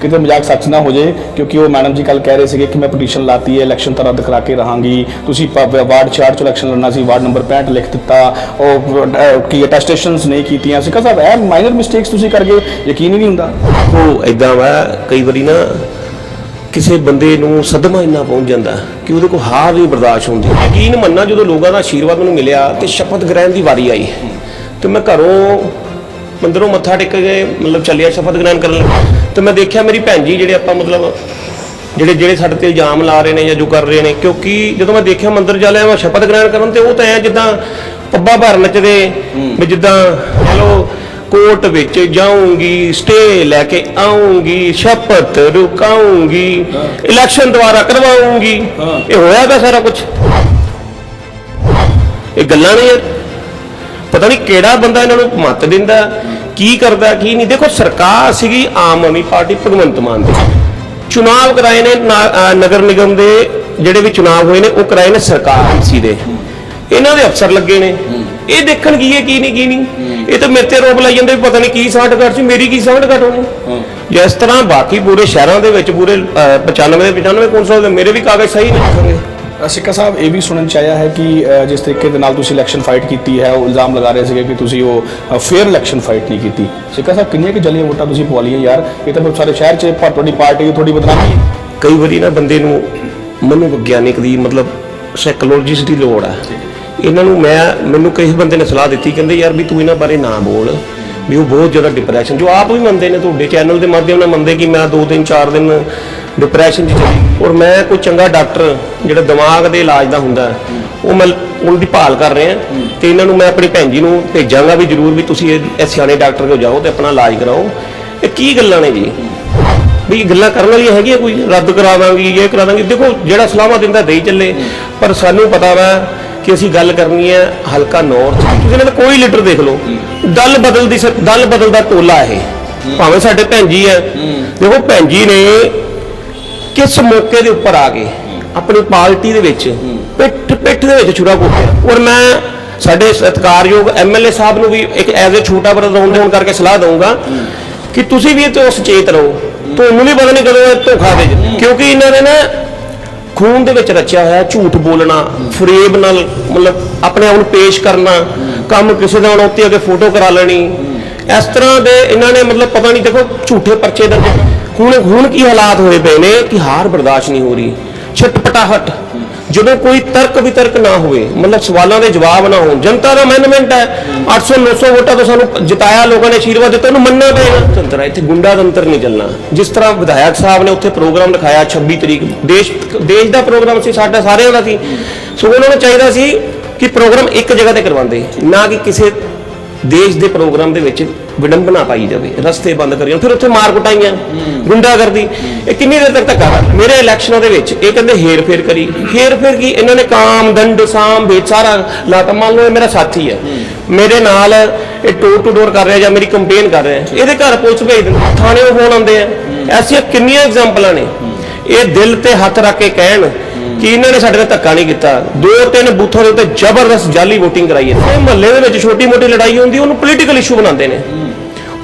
ਕਿਤੇ ਮਜ਼ਾਕ ਸੱਚ ਨਾ ਹੋ ਜਾਏ, ਕਿਉਂਕਿ ਉਹ ਮੈਡਮ ਜੀ ਕੱਲ ਕਹਿ ਰਹੇ ਸੀਗੇ ਕਿ ਮੈਂ ਪਟੀਸ਼ਨ ਲਾਤੀ ਹੈ ਇਲੈਕਸ਼ਨ ਤਾਂ ਰੱਦ ਕੇ ਰਹਾਂਗੀ। ਤੁਸੀਂ ਪ- ਵਾਰਡ 4 ਚ ਇਲੈਕਸ਼ਨ ਲੜਨਾ ਸੀ, ਵਾਰਡ ਨੰਬਰ 65 ਲਿਖ ਦਿੱਤਾ। ਉਹ ਕੀ ਅਟੈਸਟੇਸ਼ਨਸ ਨਹੀਂ ਕੀਤੀਆਂ ਸਿੱਕਾ ਸਾਹਿਬ ਇਹ ਮਾਈਨਰ ਮਿਸਟੇਕਸ ਤੁਸੀਂ ਕਰ ਗਏ, ਯਕੀਨ ਹੀ ਨਹੀਂ ਹੁੰਦਾ। ਉਹ ਇਦਾਂ ਵਾ, ਕਈ ਵਾਰੀ ਨਾ ਕਿਸੇ ਬੰਦੇ ਨੂੰ ਸਦਮਾ ਇੰਨਾ ਪਹੁੰਚ ਜਾਂਦਾ ਕਿ ਉਹਦੇ ਕੋਲ ਹਾਰ ਨਹੀਂ ਬਰਦਾਸ਼ਤ ਹੁੰਦੀ। ਯਕੀਨ ਮੰਨਣਾ ਜਦੋਂ ਲੋਕਾਂ ਦਾ ਆਸ਼ੀਰਵਾਦ ਮੈਨੂੰ ਮਿਲਿਆ ਤੇ ਸ਼ਪਥ ਗ੍ਰਹਿਣ ਦੀ ਵਾਰੀ ਆਈ। ਤੇ ਮੈਂ ਘਰੋਂ ਮੰਦਰੋਂ ਮੱਥਾ ਟੇਕ ਕੇ ਮਤਲਬ ਚੱਲਿਆ ਸ਼ਪਥ ਗ੍ਰਹਿਣ ਕਰਨ ਲਈ ਤੇ ਮੈਂ ਦੇਖਿਆ ਮੇਰੀ ਭੈਣ ਜੀ ਜਿਹੜੇ ਆਪਾਂ ਮਤਲਬ ਜਿਹੜੇ ਜਿਹੜੇ ਸਾਡੇ ਤੇ ਇਲਜ਼ਾਮ ਲਾ ਰਹੇ ਨੇ ਜਾਂ ਜੋ ਕਰ ਰਹੇ ਨੇ ਕਿਉਂਕਿ ਜਦੋਂ ਮੈਂ ਦੇਖਿਆ ਮੰਦਰ ਜਾ ਲਿਆ ਮੈਂ ਸ਼ਪਥ ਗ੍ਰਹਿਣ ਕਰਨ ਤੇ ਉਹ ਤਾਂ ਐ ਜਿੱਦਾਂ ਪੱਬਾ ਭਰ ਨੱਚਦੇ ਵੀ ਜਿੱਦਾਂ ਚਲੋ ਕੋਰਟ ਵਿੱਚ ਜਾਊਂਗੀ ਸਟੇ ਲੈ ਕੇ ਆਉਂਗੀ ਸ਼ਪਥ ਰੁਕਾਉਂਗੀ ਇਲੈਕਸ਼ਨ ਦੁਆਰਾ ਕਰਵਾਉਂਗੀ ਇਹ ਹੋਇਆ ਤਾਂ ਸਾਰਾ ਕੁਝ ਇਹ ਗੱਲਾਂ ਨੇ ਯਾਰ ਪਤਾ ਨਹੀਂ ਕਿਹੜਾ ਬੰਦਾ ਇਹਨਾਂ ਨੂੰ ਮੱਤ ਦਿੰਦਾ ਕੀ ਕਰਦਾ ਕੀ ਨਹੀਂ। ਦੇਖੋ ਸਰਕਾਰ ਸੀਗੀ ਆਮ ਆਦਮੀ ਪਾਰਟੀ ਭਗਵੰਤ ਮਾਨ ਦੀ। ਚੁਣਾਵ ਕਰਾਏ ਨੇ ਨਗਰ ਨਿਗਮ ਦੇ ਜਿਹੜੇ ਵੀ ਚੁਣਾਵ ਹੋਏ ਨੇ ਉਹ ਕਰਾਏ ਨੇ ਸਰਕਾਰ ਸੀ ਦੇ। ਇਹਨਾਂ ਦੇ ਅਫਸਰ ਲੱਗੇ ਨੇ। ਇਹ ਦੇਖਣ ਕੀ ਹੈ ਕੀ ਨਹੀਂ ਕੀ ਨਹੀਂ। ਇਹ ਤਾਂ ਮੇਰੇ ਤੇ ਰੋਪ ਲਾਈ ਜਾਂਦੇ ਵੀ ਪਤਾ ਨਹੀਂ ਕੀ ਸਾਂਠ ਘੱਟ ਸੀ ਮੇਰੀ ਕੀ ਸਾਂਠ ਘੱਟ ਹੋਣੀ। ਜਿਸ ਤਰ੍ਹਾਂ ਬਾਕੀ ਪੂਰੇ ਸ਼ਹਿਰਾਂ ਦੇ ਵਿੱਚ ਪੂਰੇ ਅਹ, 95 ਦੇ 95 ਕੌਂਸਲ ਦੇ ਮੇਰੇ ਵੀ ਕਾਗਜ਼ ਸਹੀ ਨਹੀਂ। ਲਿਖਣਗੇ ਸਿੱਕਾ ਸਾਹਿਬ ਇਹ ਵੀ ਸੁਣਨ ਚ ਆਇਆ ਹੈ ਕਿ ਜਿਸ ਤਰੀਕੇ ਦੇ ਨਾਲ ਤੁਸੀਂ ਇਲੈਕਸ਼ਨ ਫਾਈਟ ਕੀਤੀ ਹੈ ਉਹ ਇਲਜ਼ਾਮ ਲਗਾ ਰਹੇ ਸੀਗੇ ਕਿ ਤੁਸੀਂ ਉਹ ਫੇਅਰ ਇਲੈਕਸ਼ਨ ਫਾਈਟ ਨਹੀਂ ਕੀਤੀ। ਸਿੱਕਾ ਸਾਹਿਬ ਕਿੰਨੀਆਂ ਕਿ ਜਲੀਆਂ ਵੋਟਾਂ ਤੁਸੀਂ ਪਵਾ ਲਈਆਂ ਯਾਰ? ਇਹ ਤਾਂ ਫਿਰ ਸਾਰੇ ਸ਼ਹਿਰ 'ਚ ਤੁਹਾਡੀ ਪਾਰਟੀ ਤੁਹਾਡੀ ਬਦਨਾਮੀ ਹੈ। ਕਈ ਵਾਰੀ ਨਾ ਬੰਦੇ ਨੂੰ ਮਨੋਵਿਗਿਆਨਿਕ ਦੀ ਮਤਲਬ ਸਾਈਕੋਲੋਜਿਸਟ ਦੀ ਲੋੜ ਆ। ਇਹਨਾਂ ਨੂੰ ਮੈਂ ਮੈਨੂੰ ਕਿਸੇ ਬੰਦੇ ਨੇ ਸਲਾਹ ਦਿੱਤੀ ਕਹਿੰਦੇ ਯਾਰ ਵੀ ਤੂੰ ਇਹਨਾਂ ਬਾਰੇ ਨਾ ਬੋਲ। ਵੀ ਉਹ ਬਹੁਤ ਜ਼ਿਆਦਾ ਡਿਪਰੈਸ਼ਨ ਜੋ ਆਪ ਵੀ ਮੰਨਦੇ ਨੇ ਤੁਹਾਡੇ ਚੈਨਲ ਦੇ ਮਾਧਿਅਮ ਨਾਲ ਮੰਨਦੇ ਕਿ ਮੈਂ 2 3 4 ਦਿਨ ਡਿਪਰੈਸ਼ਨ 'ਚ ਚਲੀ ਔਰ ਮੈਂ ਕੋਈ ਚੰਗਾ ਡਾਕਟਰ ਜਿਹੜਾ ਦਿਮਾਗ ਦੇ ਇਲਾਜ ਦਾ ਹੁੰਦਾ, ਉਹ ਮੈਂ ਉਹਦੀ ਭਾਲ ਕਰ ਰਿਹਾ। ਤੇ ਇਹਨਾਂ ਨੂੰ ਮੈਂ ਆਪਣੀ ਭੈਣ ਜੀ ਨੂੰ ਭੇਜਾਂਗਾ ਵੀ ਜਰੂਰ ਵੀ ਤੁਸੀਂ ਇਹ ਸਿਆਣੇ ਡਾਕਟਰ ਕੋਲ ਜਾਓ ਤੇ ਆਪਣਾ ਇਲਾਜ ਕਰਾਓ। ਇਹ ਕੀ ਗੱਲਾਂ ਨੇ ਜੀ? ਵੀ ਗੱਲਾਂ ਕਰਨ ਵਾਲੀਆਂ ਹੈਗੀਆਂ ਕੋਈ? ਰੱਦ ਕਰਾ ਇਹ ਕਰਾ ਦਾਂਗੀ ਦੇਖੋ, ਜਿਹੜਾ ਸਲਾਹਾਂ ਦਿੰਦਾ ਦੇਈ ਚੱਲੇ। ਪਰ ਸਾਨੂੰ ਪਤਾ ਵਾ ਕਿ ਅਸੀਂ ਗੱਲ ਕਰਨੀ ਹੈ ਹਲਕਾ ਨੌਰਥ ਤੁਸੀਂ ਇਹਨਾਂ ਦਾ ਕੋਈ ਲੀਡਰ ਦੇਖ ਲਓ। ਦਲ ਬਦਲਦੀ ਸ- ਦਲ ਬਦਲਦਾ ਟੋਲਾ ਇਹ। ਭਾਵੇਂ ਸਾਡੇ ਭੈਣ ਜੀ ਹੈ। ਦੇਖੋ ਭੈਣ ਜੀ ਨੇ ਕਿਸ ਮੌਕੇ ਦੇ ਉੱਪਰ ਆ ਗਏ। ਆਪਣੀ ਪਾਰਟੀ ਦੇ ਵਿੱਚ। ਪਿੱਠ ਪਿੱਠ ਦੇ ਵਿੱਚ ਛੁਰਾ ਘੋਟਿਆ। ਔਰ ਮੈਂ ਸਾਡੇ ਸਤਿਕਾਰਯੋਗ ਐਮਐਲਏ ਸਾਹਿਬ ਨੂੰ ਵੀ ਇੱਕ ਐਜ਼ ਅ ਛੋਟਾ ਬੜਾ ਰੌਂਡ ਹੋਣ ਕਰਕੇ ਸਲਾਹ ਦਊਂਗਾ ਕਿ ਤੁਸੀਂ ਵੀ ਇਹ ਤੋਂ ਸੁਚੇਤ ਰਹੋ। ਤੁਹਾਨੂੰ ਵੀ ਪਤਾ ਨਹੀਂ ਕਦੋਂ ਇਹ ਧੋਖਾ ਦੇ ਜਾਣ। ਕਿਉਂਕਿ ਇਹਨਾਂ ਨੇ ਨਾ ਖੂਨ ਦੇ ਵਿੱਚ ਰਚਿਆ ਹੋਇਆ ਝੂਠ ਬੋਲਣਾ, ਫਰੇਬ ਨਾਲ ਮਤਲਬ ਆਪਣੇ ਆਪ ਨੂੰ ਪੇਸ਼ ਕਰਨਾ, ਕੰਮ ਕਿਸੇ ਦਾ ਹੁਣ ਉੱਤੇ ਅੱਗੇ ਫੋਟੋ ਕਰਾ ਲੈਣੀ। ਇਸ ਤਰ੍ਹਾਂ ਦੇ ਇਹਨਾਂ ਨੇ ਮਤਲਬ ਪਤਾ ਨਹੀਂ, ਦੇਖੋ, ਝੂਠੇ ਪਰਚੇ ਦਰਜ ਹੁਣ ਹੁਣ ਕੀ ਹਾਲਾਤ ਹੋਏ ਪਏ ਨੇ ਕਿ ਹਾਰ ਬਰਦਾਸ਼ਤ ਨਹੀਂ ਹੋ ਰਹੀ। ਛਟਪਟਾਹਟ। ਜਦੋਂ ਕੋਈ ਤਰਕ ਵਿਤਰਕ ਨਾ ਹੋਵੇ, ਮਤਲਬ ਸਵਾਲਾਂ ਦੇ ਜਵਾਬ ਨਾ ਹੋਣ, ਜਨਤਾ ਦਾ ਅਮੈਂਡਮੈਂਟ ਹੈ। 800 900 ਵੋਟਾਂ ਤੋਂ ਸਾਨੂੰ ਜਿਤਾਇਆ, ਲੋਕਾਂ ਨੇ ਆਸ਼ੀਰਵਾਦ ਦਿੱਤਾ, ਉਹਨੂੰ ਮੰਨਣਾ ਪਏਗਾ। ਤੰਤਰ ਹੈ, ਇੱਥੇ ਗੁੰਡਾ ਤੰਤਰ ਨਹੀਂ ਚੱਲਣਾ। ਜਿਸ ਤਰ੍ਹਾਂ ਵਿਧਾਇਕ ਸਾਹਿਬ ਨੇ ਉੱਥੇ ਪ੍ਰੋਗਰਾਮ ਲਿਖਾਇਆ 26 ਤਰੀਕ, ਦੇਸ਼ ਦੇਸ਼ ਦਾ ਪ੍ਰੋਗਰਾਮ ਸੀ, ਸਾਡਾ ਸਾਰਿਆਂ ਦਾ ਸੀ। ਸੋ ਉਹਨਾਂ ਨੂੰ ਚਾਹੀਦਾ ਸੀ ਕਿ ਪ੍ਰੋਗਰਾਮ ਇੱਕ ਜਗ੍ਹਾ ਤੇ ਕਰਵਾਉਂਦੇ, ਨਾ ਕਿ ਕਿਸੇ ਦੇਸ਼ ਦੇ ਪ੍ਰੋਗਰਾਮ ਦੇ ਵਿੱਚ ਵਿਡੰਬਨਾ ਪਾਈ ਜਾਵੇ ਰਸਤੇ ਬੰਦ ਕਰੀਆਂ ਫਿਰ ਉੱਥੇ ਮਾਰ ਕੁਟਾਈਆਂ ਗੁੰਡਾਗਰਦੀ। ਇਹ ਕਿੰਨੀ ਦੇਰ ਤੱਕ ਧੱਕਾ ਕਰ ਮੇਰੇ ਇਲੈਕਸ਼ਨਾਂ ਦੇ ਵਿੱਚ ਇਹ ਕਹਿੰਦੇ ਹੇਰ ਫੇਰ ਕਰੀ। ਹੇਰ ਫੇਰ ਕੀ? ਇਹਨਾਂ ਨੇ ਕਾਮ ਦੰਡ ਸਾਮ ਵੇਚ ਸਾਰਾ ਲਾਤਾ। ਮੰਨ ਲਓ ਇਹ ਮੇਰਾ ਸਾਥੀ ਹੈ। ਮੇਰੇ ਨਾਲ ਇਹ ਟੋਰ ਟੂ ਡੋਰ ਕਰ ਰਿਹਾ ਜਾਂ ਮੇਰੀ ਕੰਪੇਨ ਕਰ ਰਿਹਾ। ਇਹਦੇ ਘਰ ਪੁਲਿਸ ਭੇਜ ਦਿੰਦੇ। ਥਾਣੇ ਉਹ ਫੋਨ ਆਉਂਦੇ ਆ ਐਸੀਆਂ ਕਿੰਨੀਆਂ ਐਗਜ਼ਾਮਪਲਾਂ ਨੇ। ਇਹ ਦਿਲ ਤੇ ਹੱਥ ਰੱਖ ਕੇ ਕਹਿਣ ਕਿ ਇਹਨਾਂ ਨੇ ਸਾਡੇ ਨਾਲ ਧੱਕਾ ਨਹੀਂ ਕੀਤਾ। ਦੋ ਤਿੰਨ ਬੂਥਾਂ ਦੇ ਉੱਤੇ ਜ਼ਬਰਦਸਤ ਜਾਲੀ VOTING ਕਰਾਈ ਹੈ। ਇਹ ਮਹੱਲੇ ਦੇ ਵਿੱਚ ਛੋਟੀ ਮੋਟੀ ਲੜਾਈ ਹੁੰਦੀ, ਉਹਨੂੰ ਪੋਲੀਟੀਕਲ ਇਸ਼ੂ ਬਣਾਉਂਦੇ ਨੇ।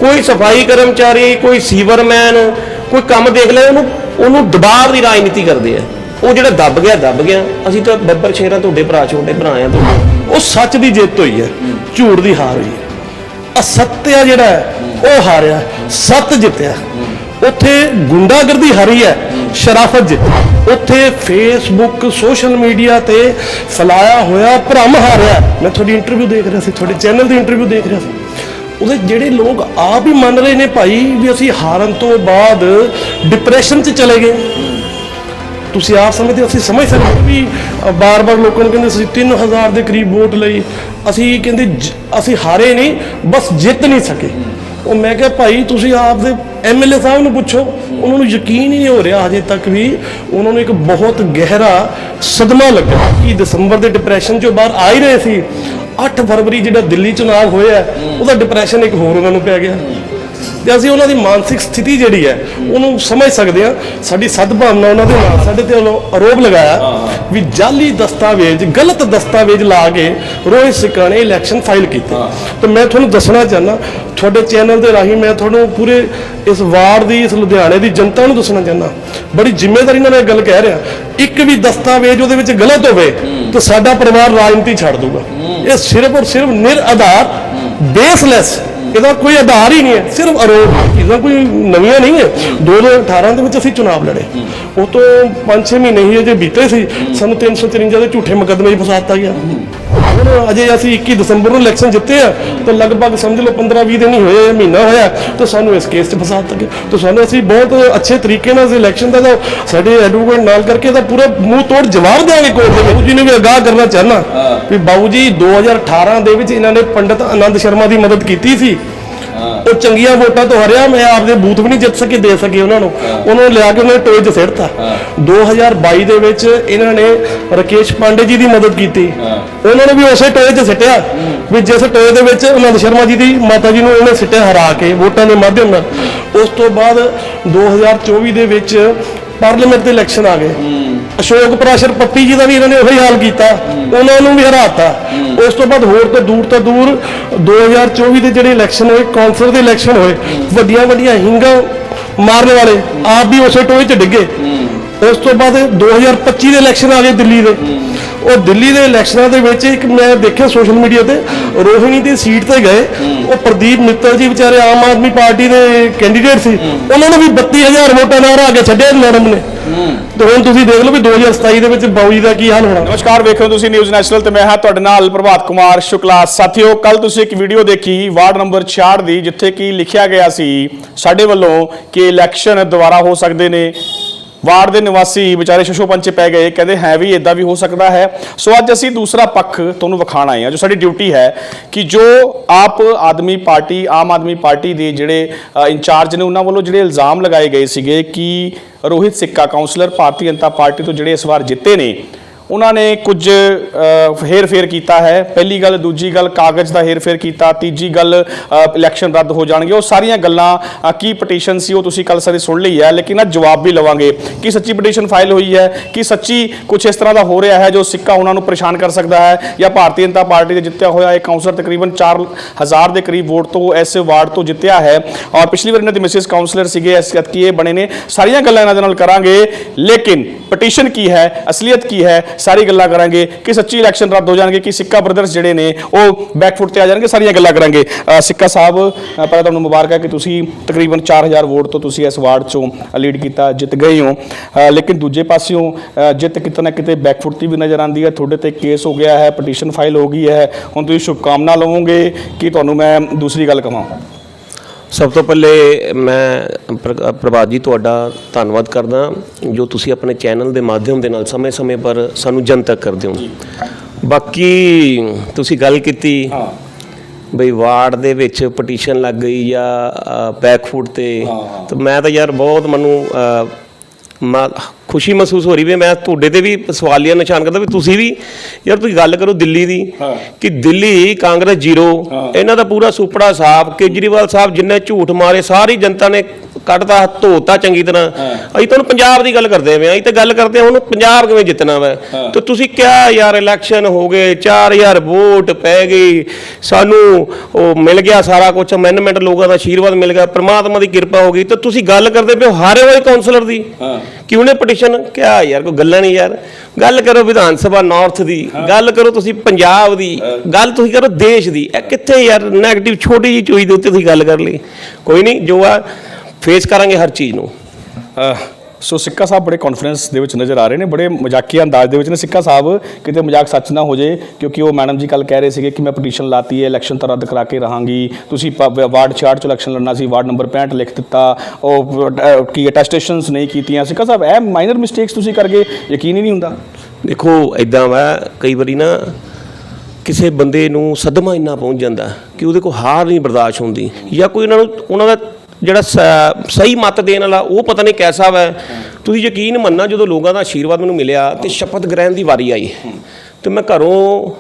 ਕੋਈ ਸਫ਼ਾਈ ਕਰਮਚਾਰੀ, ਕੋਈ ਸੀਵਰਮੈਨ ਕੋਈ ਕੰਮ ਦੇਖ ਲੈ, ਉਹਨੂੰ ਉਹਨੂੰ ਦਬਾਅ ਦੀ ਰਾਜਨੀਤੀ ਕਰਦੇ ਆ। ਉਹ ਜਿਹੜਾ ਦੱਬ ਗਿਆ ਦੱਬ ਗਿਆ। ਅਸੀਂ ਤਾਂ ਬੱਬਰ ਸ਼ੇਰਾਂ ਤੁਹਾਡੇ ਭਰਾ, ਛੋਟੇ ਭਰਾ ਆ ਤੁਹਾਡੇ। ਉਹ ਸੱਚ ਦੀ ਜਿੱਤ ਹੋਈ ਹੈ, ਝੂਠ ਦੀ ਹਾਰ ਹੋਈ ਹੈ। ਅਸਤਿਆ ਜਿਹੜਾ ਉਹ ਹਾਰਿਆ, ਸੱਤ ਜਿੱਤਿਆ। ਉੱਥੇ ਗੁੰਡਾਗਰਦੀ ਹਾਰੀ ਹੈ, ਸ਼ਰਾਫਤ ਜਿੱਤੀ। ਉੱਥੇ ਫੇਸਬੁੱਕ ਸੋਸ਼ਲ ਮੀਡੀਆ ਤੇ ਫੈਲਾਇਆ ਹੋਇਆ ਭਰਮ ਹਾਰਿਆ। ਮੈਂ ਤੁਹਾਡੀ ਇੰਟਰਵਿਊ ਦੇਖ ਰਿਹਾ ਸੀ, ਤੁਹਾਡੇ ਚੈਨਲ ਦੀ ਇੰਟਰਵਿਊ ਦੇਖ ਰਿਹਾ ਸੀ। ਉਹਦੇ ਜਿਹੜੇ ਲੋਕ ਆਪ ਹੀ ਮੰਨ ਰਹੇ ਨੇ ਭਾਈ ਵੀ ਅਸੀਂ ਹਾਰਨ ਤੋਂ ਬਾਅਦ ਡਿਪਰੈਸ਼ਨ 'ਚ ਚਲੇ ਗਏ। ਤੁਸੀਂ ਆਪ ਸਮਝਦੇ ਅਸੀਂ ਸਮਝ ਸਕਦੇ ਵੀ ਬਾਰ-ਬਾਰ ਲੋਕਾਂ ਨੂੰ ਕਹਿੰਦੇ ਅਸੀਂ 3000 ਦੇ ਕਰੀਬ ਵੋਟ ਲਈ। ਅਸੀਂ ਕਹਿੰਦੇ ਜ- ਅਸੀਂ ਹਾਰੇ ਨਹੀਂ, ਬਸ ਜਿੱਤ ਨਹੀਂ ਸਕੇ। ਉਹ ਮੈਂ ਕਿਹਾ, ਭਾਈ, ਤੁਸੀਂ ਆਪ ਦੇ ਐਮਐਲਏ ਸਾਹਿਬ ਨੂੰ ਪੁੱਛੋ, ਉਹਨਾਂ ਨੂੰ ਯਕੀਨ ਹੀ ਨਹੀਂ ਹੋ ਰਿਹਾ ਹਜੇ ਤੱਕ ਵੀ ਉਹਨਾਂ ਨੂੰ ਇੱਕ ਬਹੁਤ ਗਹਿਰਾ ਸਦਮਾ ਲੱਗਾ ਕਿ ਦਸੰਬਰ ਦੇ ਡਿਪਰੈਸ਼ਨ ਚੋਂ ਬਾਹਰ ਆ ਹੀ ਰਹੇ ਸੀ। 8 ਫਰਵਰੀ ਜਿਹੜਾ ਦਿੱਲੀ ਚੁਣਾਵ ਹੋਇਆ, ਉਹਦਾ ਡਿਪਰੈਸ਼ਨ ਇੱਕ ਹੋਰ ਉਹਨਾਂ ਨੂੰ ਪੈ ਗਿਆ। ਤੇ ਅਸੀਂ ਉਹਨਾਂ ਦੀ ਮਾਨਸਿਕ ਸਥਿਤੀ ਜਿਹੜੀ ਹੈ ਉਹਨੂੰ ਸਮਝ ਸਕਦੇ ਹਾਂ। ਸਾਡੀ ਸਦਭਾਵਨਾ ਉਹਨਾਂ ਦੇ ਨਾਲ ਸਾਡੇ ਤੇ ਵੱਲੋਂ ਆਰੋਪ ਲਗਾਇਆ ਵੀ ਜਾਲੀ ਦਸਤਾਵੇਜ਼ ਗਲਤ ਦਸਤਾਵੇਜ਼ ਲਾ ਕੇ ਰੋਹਿਤ ਸਿੱਕਾ ਨੇ ਇਲੈਕਸ਼ਨ ਫਾਈਲ ਕੀਤੇ। ਤੇ ਮੈਂ ਤੁਹਾਨੂੰ ਦੱਸਣਾ ਚਾਹੁੰਦਾ ਤੁਹਾਡੇ ਚੈਨਲ ਦੇ ਰਾਹੀਂ ਮੈਂ ਤੁਹਾਨੂੰ ਪੂਰੇ ਇਸ ਵਾਰਡ ਦੀ ਇਸ ਲੁਧਿਆਣੇ ਦੀ ਜਨਤਾ ਨੂੰ ਦੱਸਣਾ ਚਾਹੁੰਦਾ। ਬੜੀ ਜ਼ਿੰਮੇਵਾਰੀ ਨਾਲ ਇਹ ਗੱਲ ਕਹਿ ਰਿਹਾ। ਇੱਕ ਵੀ ਦਸਤਾਵੇਜ਼ ਉਹਦੇ ਵਿੱਚ ਗਲਤ ਹੋਵੇ ਤਾਂ ਸਾਡਾ ਪਰਿਵਾਰ ਰਾਜਨੀਤੀ ਛੱਡ ਦੂਗਾ। ਇਹ ਸਿਰਫ ਔਰ ਸਿਰਫ ਨਿਰ ਆਧਾਰ ਬੇਸਲੈਸ ਇਹਦਾ ਕੋਈ ਆਧਾਰ ਹੀ ਨਹੀਂ ਹੈ ਸਿਰਫ ਆਰੋਪ ਇਹਦਾ ਕੋਈ ਨਵੀਆਂ ਨਹੀਂ ਹੈ। 2018 ਦੇ ਵਿੱਚ ਅਸੀਂ ਚੁਣਾਵ ਲੜੇ। ਉਹ ਤੋਂ 5-6 ਮਹੀਨੇ ਹੀ ਅਜੇ ਬੀਤੇ ਸੀ। ਸਾਨੂੰ 353 ਦੇ ਝੂਠੇ ਮੁਕੱਦਮੇ 'ਚ ਫਸਾ ਦਿੱਤਾ ਗਿਆ। ਹੁਣ ਅਜੇ ਅਸੀਂ 21 ਦਸੰਬਰ ਨੂੰ ਇਲੈਕਸ਼ਨ ਜਿੱਤੇ ਆ ਤਾਂ ਲਗਭਗ ਸਮਝ ਲਓ 15-20 ਦਿਨ ਹੀ ਹੋਏ ਮਹੀਨਾ ਹੋਇਆ ਤਾਂ ਸਾਨੂੰ ਇਸ ਕੇਸ 'ਚ ਫਸਾ ਦਿੱਤਾ ਗਿਆ। ਤਾਂ ਸਾਨੂੰ ਅਸੀਂ ਬਹੁਤ ਅੱਛੇ ਤਰੀਕੇ ਨਾਲ ਇਸ ਇਲੈਕਸ਼ਨ ਦਾ ਤਾਂ ਸਾਡੇ ਐਡਵੋਕੇਟ ਨਾਲ ਕਰਕੇ ਇਹਦਾ ਪੂਰਾ ਮੂੰਹ ਤੋੜ ਜਵਾਬ ਦੇਵਾਂਗੇ ਕੋਰਟ ਦੇ ਵਿੱਚ। ਜੀ ਨੂੰ ਵੀ ਅਗਾਹ ਕਰਨਾ ਚਾਹਨਾ ਵੀ ਬਾਬੂ ਜੀ 2018 ਦੇ ਵਿੱਚ ਇਹਨਾਂ ਨੇ ਪੰਡਤ ਆਨੰਦ ਸ਼ਰਮਾ ਦੀ ਮਦਦ ਕੀਤੀ ਸੀ। ਉਹ ਚੰਗੀਆਂ ਵੋਟਾਂ ਤੋਂ ਹਰਿਆ ਮੈਂ ਆਪਦੇ ਬੂਥ ਵੀ ਨਹੀਂ ਜਿੱਤ ਸਕੇ ਦੇ ਸਕੇ ਉਹਨਾਂ ਨੂੰ। ਉਹਨਾਂ ਨੂੰ ਲਿਆ ਕੇ ਉਹਨਾਂ ਨੇ ਟੋਏ 'ਚ ਸਿੱਟਤਾ। 2022 ਦੇ ਵਿੱਚ ਇਹਨਾਂ ਨੇ ਰਕੇਸ਼ ਪਾਂਡੇ ਜੀ ਦੀ ਮਦਦ ਕੀਤੀ। ਉਹਨਾਂ ਨੂੰ ਵੀ ਉਸੇ ਟੋਏ 'ਚ ਸਿੱਟਿਆ। ਵੀ ਜਿਸ ਟੋਏ ਦੇ ਵਿੱਚ ਆਨੰਦ ਸ਼ਰਮਾ ਜੀ ਦੀ ਮਾਤਾ ਜੀ ਨੂੰ ਉਹਨੇ ਸਿੱਟਿਆ ਹਰਾ ਕੇ ਵੋਟਾਂ ਦੇ ਮਾਧਿਅਮ ਨਾਲ। ਉਸ ਤੋਂ ਬਾਅਦ 2024 ਦੇ ਵਿੱਚ ਪਾਰਲੀਮੈਂਟ ਦੇ ਇਲੈਕਸ਼ਨ ਆ ਗਏ। ਅਸ਼ੋਕ ਪ੍ਰਾਸ਼ਰ ਪੱਪੀ ਜੀ ਦਾ ਵੀ ਇਹਨਾਂ ਨੇ ਉਹੀ ਹਾਲ ਕੀਤਾ ਉਹਨਾਂ ਨੂੰ ਵੀ ਹਰਾਤਾ। ਉਸ ਤੋਂ ਬਾਅਦ ਹੋਰ ਤੋਂ ਦੂਰ ਤੋਂ ਦੂਰ 2024 ਦੇ ਜਿਹੜੇ ਇਲੈਕਸ਼ਨ ਹੋਏ ਕੌਂਸਲ ਦੇ ਇਲੈਕਸ਼ਨ ਹੋਏ ਵੱਡੀਆਂ ਵੱਡੀਆਂ ਹਿੰਗਾਂ ਮਾਰਨ ਵਾਲੇ ਆਪ ਵੀ ਉਸੇ ਟੋਏ 'ਚ ਡਿੱਗੇ। ਉਸ ਤੋਂ ਬਾਅਦ 2025 ਦੇ ਇਲੈਕਸ਼ਨ ਆ ਗਏ ਦਿੱਲੀ ਦੇ। ਉਹ ਦਿੱਲੀ ਦੇ ਇਲੈਕਸ਼ਨਾਂ ਦੇ ਵਿੱਚ ਇੱਕ ਮੈਂ ਦੇਖਿਆ ਸੋਸ਼ਲ ਮੀਡੀਆ ਤੇ, ਰੋਹਿਣੀ ਦੀ ਸੀਟ ਤੇ ਗਏ। ਉਹ ਪ੍ਰਦੀਪ ਮਿੱਤਲ ਜੀ ਵਿਚਾਰੇ ਆਮ ਆਦਮੀ ਪਾਰਟੀ ਦੇ ਕੈਂਡੀਡੇਟ ਸੀ। ਉਹਨਾਂ ਨੂੰ ਵੀ 32000 ਵੋਟਾਂ ਨਾਲ ਹਰਾ ਕੇ ਛੱਡਿਆ ਮੈਡਮ ਨੇ। ਤੇ ਹੁਣ ਤੁਸੀਂ ਦੇਖ ਲਓ ਵੀ 2027 ਦੇ ਵਿੱਚ ਬਾਊ ਜੀ ਦਾ ਕੀ ਹਾਲ ਹੋਣਾ। ਨਮਸਕਾਰ, ਵੇਖ ਰਹੇ ਹੋ ਤੁਸੀਂ ਨਿਊਜ਼ ਨੈਸ਼ਨਲ ਤੇ ਮੈਂ ਹਾਂ ਤੁਹਾਡੇ ਨਾਲ ਪ੍ਰਭਾਤ ਕੁਮਾਰ ਸ਼ੁਕਲਾ। ਸਾਥੀਓ ਕੱਲ ਤੁਸੀਂ ਇੱਕ ਵੀਡੀਓ ਦੇਖੀ ਵਾਰਡ ਨੰਬਰ 66 ਦੀ, ਜਿੱਥੇ ਕੀ ਲਿਖਿਆ ਗਿਆ ਸੀ ਸਾਡੇ ਵੱਲੋਂ ਕਿ ਇਲੈਕਸ਼ਨ ਦੁਬਾਰਾ ਹੋ ਸਕਦੇ ਨੇ। ਵਾਰਡ ਦੇ ਨਿਵਾਸੀ ਵਿਚਾਰੇ ਸ਼ਸ਼ੋ ਪੰਚੇ ਪੈ ਗਏ, ਕਹਿੰਦੇ ਹੈ ਵੀ ਇਦਾਂ ਵੀ ਹੋ ਸਕਦਾ ਹੈ। ਸੋ ਅੱਜ ਅਸੀਂ ਦੂਸਰਾ ਪੱਖ ਤੁਹਾਨੂੰ ਵਿਖਾਣ ਆਏ ਹਾਂ, ਜੋ ਸਾਡੀ ਡਿਊਟੀ ਹੈ ਕਿ ਜੋ ਆਪ ਆਦਮੀ ਪਾਰਟੀ, ਆਮ ਆਦਮੀ ਪਾਰਟੀ ਦੇ ਜਿਹੜੇ ਇੰਚਾਰਜ ਨੇ ਉਹਨਾਂ ਵੱਲੋਂ ਜਿਹੜੇ ਇਲਜ਼ਾਮ ਲਗਾਏ ਗਏ ਸੀਗੇ ਕਿ ਰੋਹਿਤ ਸਿੱਕਾ ਕਾਉਂਸਲਰ ਭਾਰਤੀ ਜਨਤਾ ਪਾਰਟੀ ਤੋਂ ਜਿਹੜੇ ਇਸ ਵਾਰ ਜਿੱਤੇ ਨੇ ਉਹਨਾਂ ਨੇ ਕੁਝ ਹੇਰ-ਫੇਰ ਕੀਤਾ ਹੈ। ਪਹਿਲੀ ਗੱਲ, ਦੂਜੀ ਗੱਲ, ਕਾਗਜ਼ ਦਾ ਹੇਰ-ਫੇਰ ਕੀਤਾ, ਤੀਜੀ ਗੱਲ ਇਲੈਕਸ਼ਨ ਰੱਦ ਹੋ ਜਾਣਗੇ। ਉਹ ਸਾਰੀਆਂ ਗੱਲਾਂ ਕੀ ਪਟੀਸ਼ਨ ਸੀ ਉਹ ਤੁਸੀਂ ਕੱਲ ਸਾਰੀ ਸੁਣ ਲਈ ਹੈ, ਲੇਕਿਨ ਅੱਜ ਜਵਾਬ ਵੀ ਲਵਾਂਗੇ। ਕਿ ਸੱਚੀ ਪਟੀਸ਼ਨ ਫਾਈਲ ਹੋਈ ਹੈ? ਕਿ ਸੱਚੀ ਕੁਝ ਇਸ ਤਰ੍ਹਾਂ ਦਾ ਹੋ ਰਿਹਾ ਹੈ ਜੋ ਸਿੱਕਾ ਉਹਨਾਂ ਨੂੰ ਪਰੇਸ਼ਾਨ ਕਰ ਸਕਦਾ ਹੈ? ਜਾਂ ਭਾਰਤੀ ਜਨਤਾ ਪਾਰਟੀ ਦੇ ਜਿੱਤਿਆ ਹੋਇਆ ਇਹ ਕਾਉਂਸਲਰ ਤਕਰੀਬਨ 4000 ਦੇ ਕਰੀਬ ਵੋਟ ਤੋਂ ਇਸ ਵਾਰਡ ਤੋਂ ਜਿੱਤਿਆ ਹੈ। ਔਰ ਪਿਛਲੀ ਵਾਰ ਇਹਨਾਂ ਦੇ ਮਿਸਿਸ ਕਾਉਂਸਲਰ ਸੀਗੇ, ਇਸ ਕੀ ਇਹ ਬਣੇ ਨੇ। ਸਾਰੀਆਂ ਗੱਲਾਂ ਇਹਨਾਂ ਦੇ ਨਾਲ ਕਰਾਂਗੇ। ਲੇਕਿਨ ਪਟੀਸ਼ਨ ਕੀ ਹੈ? ਅਸਲੀਅਤ ਕੀ ਹੈ? ਸਾਰੀ ਗੱਲਾਂ ਕਰਾਂਗੇ, ਕਿ ਸੱਚੀ ਇਲੈਕਸ਼ਨ ਰੱਦ ਹੋ ਜਾਣਗੇ, ਕਿ ਸਿੱਕਾ ਬ੍ਰਦਰਸ ਜਿਹੜੇ ਨੇ, ਉਹ ਬੈਕਫੁੱਟ ਤੇ ਆ ਜਾਣਗੇ, ਸਾਰੀਆਂ ਗੱਲਾਂ ਕਰਾਂਗੇ। ਸਿੱਕਾ ਸਾਹਿਬ ਪਹਿਲਾਂ ਤੁਹਾਨੂੰ ਮੁਬਾਰਕ ਹੈ ਕਿ ਤੁਸੀਂ ਤਕਰੀਬਨ 4000 ਵੋਟ ਤੋਂ ਤੁਸੀਂ ਇਸ ਵਾਰਡ ਚੋਂ ਲੀਡ ਕੀਤਾ, ਜਿੱਤ ਗਏ ਹੋ। ਲੇਕਿਨ ਦੂਜੇ ਪਾਸਿਓਂ ਜਿੱਤ ਕਿਤੇ ਨਾ ਕਿਤੇ ਬੈਕਫੁੱਟ ਤੇ ਵੀ ਨਜ਼ਰ ਆਉਂਦੀ ਹੈ। ਤੁਹਾਡੇ ਤੇ ਕੇਸ ਹੋ ਗਿਆ ਹੈ ਪਟੀਸ਼ਨ ਫਾਈਲ ਹੋ ਗਈ ਹੈ। ਹੁਣ ਤੁਸੀਂ ਸ਼ੁਭਕਾਮਨਾ ਲਵੋਗੇ, ਕਿ ਤੁਹਾਨੂੰ ਮੈਂ ਦੂਸਰੀ ਗੱਲ ਕਹਾਂ ਸਭ ਤੋਂ ਪਹਿਲੇ ਮੈਂ ਪ੍ਰ- ਪ੍ਰਭਾਤ ਜੀ ਤੁਹਾਡਾ ਧੰਨਵਾਦ ਕਰਦਾ ਜੋ ਤੁਸੀਂ ਆਪਣੇ ਚੈਨਲ ਦੇ ਮਾਧਿਅਮ ਦੇ ਨਾਲ ਸਮੇਂ-ਸਮੇਂ ਪਰ ਸਾਨੂੰ ਜਨਤਕ ਕਰਦੇ ਹੋ। ਬਾਕੀ ਤੁਸੀਂ ਗੱਲ ਕੀਤੀ ਬਈ ਵਾਰਡ ਦੇ ਵਿੱਚ ਪਟੀਸ਼ਨ ਲੱਗ ਗਈ ਜਾਂ ਬੈਕਫੁੱਟ ਤੇ। ਤਾਂ ਮੈਂ ਤਾਂ ਯਾਰ ਬਹੁਤ ਮੈਨੂੰ ਅ, ਮੈਂ ਖੁਸ਼ੀ ਮਹਿਸੂਸ ਹੋ ਰਹੀ ਵੀ ਮੈਂ ਤੁਹਾਡੇ ਤੇ ਵੀ ਸਵਾਲੀਆ ਨਿਸ਼ਾਨ ਕਰਦਾ ਵੀ ਤੁਸੀਂ ਵੀ ਯਾਰ ਤੁਸੀਂ ਗੱਲ ਕਰੋ ਦਿੱਲੀ ਦੀ ਕਿ ਦਿੱਲੀ ਕਾਂਗਰਸ ਜ਼ੀਰੋ ਇਹਨਾਂ ਦਾ ਪੂਰਾ ਸੁਪੜਾ ਸਾਫ਼ ਕੇਜਰੀਵਾਲ ਸਾਹਿਬ ਜਿੰਨੇ ਝੂਠ ਮਾਰੇ ਸਾਰੀ ਜਨਤਾ ਨੇ ਕੱਢਤਾ ਧੋਤਾ ਚੰਗੀ ਤਰ੍ਹਾਂ। ਅਸੀਂ ਤੁਹਾਨੂੰ ਪੰਜਾਬ ਦੀ ਗੱਲ ਕਰਦੇ ਆਂ ਅਸੀਂ ਤਾਂ ਗੱਲ ਕਰਦੇ ਹਾਂ ਹੁਣ ਪੰਜਾਬ ਕਿਵੇਂ ਜਿੱਤਣਾ ਵਾ। ਤੇ ਤੁਸੀਂ ਕਿਹਾ ਯਾਰ ਇਲੈਕਸ਼ਨ ਹੋ ਗਏ 4000 ਵੋਟ ਪੈ ਗਈ। ਸਾਨੂੰ ਉਹ ਮਿਲ ਗਿਆ ਸਾਰਾ ਕੁਝ ਅਮੈਂਡਮੈਂਟ ਲੋਕਾਂ ਦਾ ਆਸ਼ੀਰਵਾਦ ਮਿਲ ਗਿਆ ਪ੍ਰਮਾਤਮਾ ਦੀ ਕਿਰਪਾ ਹੋ ਗਈ। ਤੇ ਤੁਸੀਂ ਗੱਲ ਕਰਦੇ ਹੋ ਹਾਰੇ ਹੋਏ ਕਾਉਂਸਲਰ ਦੀ। ਕਿਉਂ ਨੇ ਪਟੀਸ਼ਨ ਕਿਹਾ ਯਾਰ ਕੋਈ ਗੱਲਾਂ ਨਹੀਂ ਯਾਰ। ਗੱਲ ਕਰੋ ਵਿਧਾਨ ਸਭਾ ਨਾਰਥ ਦੀ। ਗੱਲ ਕਰੋ ਤੁਸੀਂ ਪੰਜਾਬ ਦੀ। ਗੱਲ ਤੁਸੀਂ ਕਰੋ ਦੇਸ਼ ਦੀ। ਇਹ ਕਿੱਥੇ ਯਾਰ 네ਗੇਟਿਵ ਛੋਟੀ ਜਿਹੀ ਚੋਈ ਦੇ ਉੱਤੇ ਤੁਸੀਂ ਗੱਲ ਕਰ ਲਈ। ਕੋਈ ਨਹੀਂ ਜੋ ਆ ਫੇਸ ਕਰਾਂਗੇ ਹਰ ਚੀਜ਼ ਨੂੰ। ਸੋ ਸਿੱਕਾ ਸਾਹਿਬ ਬੜੇ ਕੌਨਫੀਡੈਂਸ ਦੇ ਵਿੱਚ ਨਜ਼ਰ ਆ ਰਹੇ ਨੇ ਬੜੇ ਮਜ਼ਾਕੀਆ ਅੰਦਾਜ਼ ਦੇ ਵਿੱਚ ਨੇ। ਸਿੱਕਾ ਸਾਹਿਬ ਕਿਤੇ ਮਜ਼ਾਕ ਸੱਚ ਨਾ ਹੋ ਜੇ ਕਿਉਂਕਿ ਉਹ ਮੈਡਮ ਜੀ ਕੱਲ ਕਹਿ ਰਹੇ ਸੀਗੇ ਕਿ ਮੈਂ ਪਟੀਸ਼ਨ ਲਾਤੀ ਹੈ ਇਲੈਕਸ਼ਨ ਤਾਂ ਰੱਦ ਕਰਾ ਕੇ ਰਹਾਂਗੀ। ਤੁਸੀਂ ਵਾਰਡ 66 ਚ ਇਲੈਕਸ਼ਨ ਲੜਨਾ ਸੀ ਵਾਰਡ ਨੰਬਰ 65 ਲਿਖ ਦਿੱਤਾ। ਉਹ ਕੀ ਅਟੈਸਟੇਸ਼ਨਸ ਨਹੀਂ ਕੀਤੀਆਂ। ਸਿੱਕਾ ਸਾਹਿਬ ਇਹ ਮਾਈਨਰ ਮਿਸਟੇਕਸ ਤੁਸੀਂ ਕਰ ਗਏ ਯਕੀਨ ਹੀ ਨਹੀਂ ਹੁੰਦਾ। ਦੇਖੋ ਇਦਾਂ ਵਾ ਕਈ ਵਾਰੀ ਨਾ ਕਿਸੇ ਬੰਦੇ ਨੂੰ ਸਦਮਾ ਇੰਨਾ ਪਹੁੰਚ ਜਾਂਦਾ ਕਿ ਉਹਦੇ ਕੋਲ ਹਾਰ ਨਹੀਂ ਬਰਦਾਸ਼ਤ ਹੁੰਦੀ ਜਾਂ ਕੋਈ ਉਹਨਾਂ ਨੂੰ ਉਹਨਾਂ ਦਾ ਜਿਹੜਾ ਸਹੀ ਮਤ ਦੇਣ ਵਾਲਾ ਉਹ ਪਤਾ ਨਹੀਂ ਕੈਸਾ ਵਾ। ਤੁਸੀਂ ਯਕੀਨ ਮੰਨਣਾ ਜਦੋਂ ਲੋਕਾਂ ਦਾ ਆਸ਼ੀਰਵਾਦ ਮੈਨੂੰ ਮਿਲਿਆ ਤੇ ਸ਼ਪਥ ਗ੍ਰਹਿਣ ਦੀ ਵਾਰੀ ਆਈ। ਤੇ ਮੈਂ ਘਰੋਂ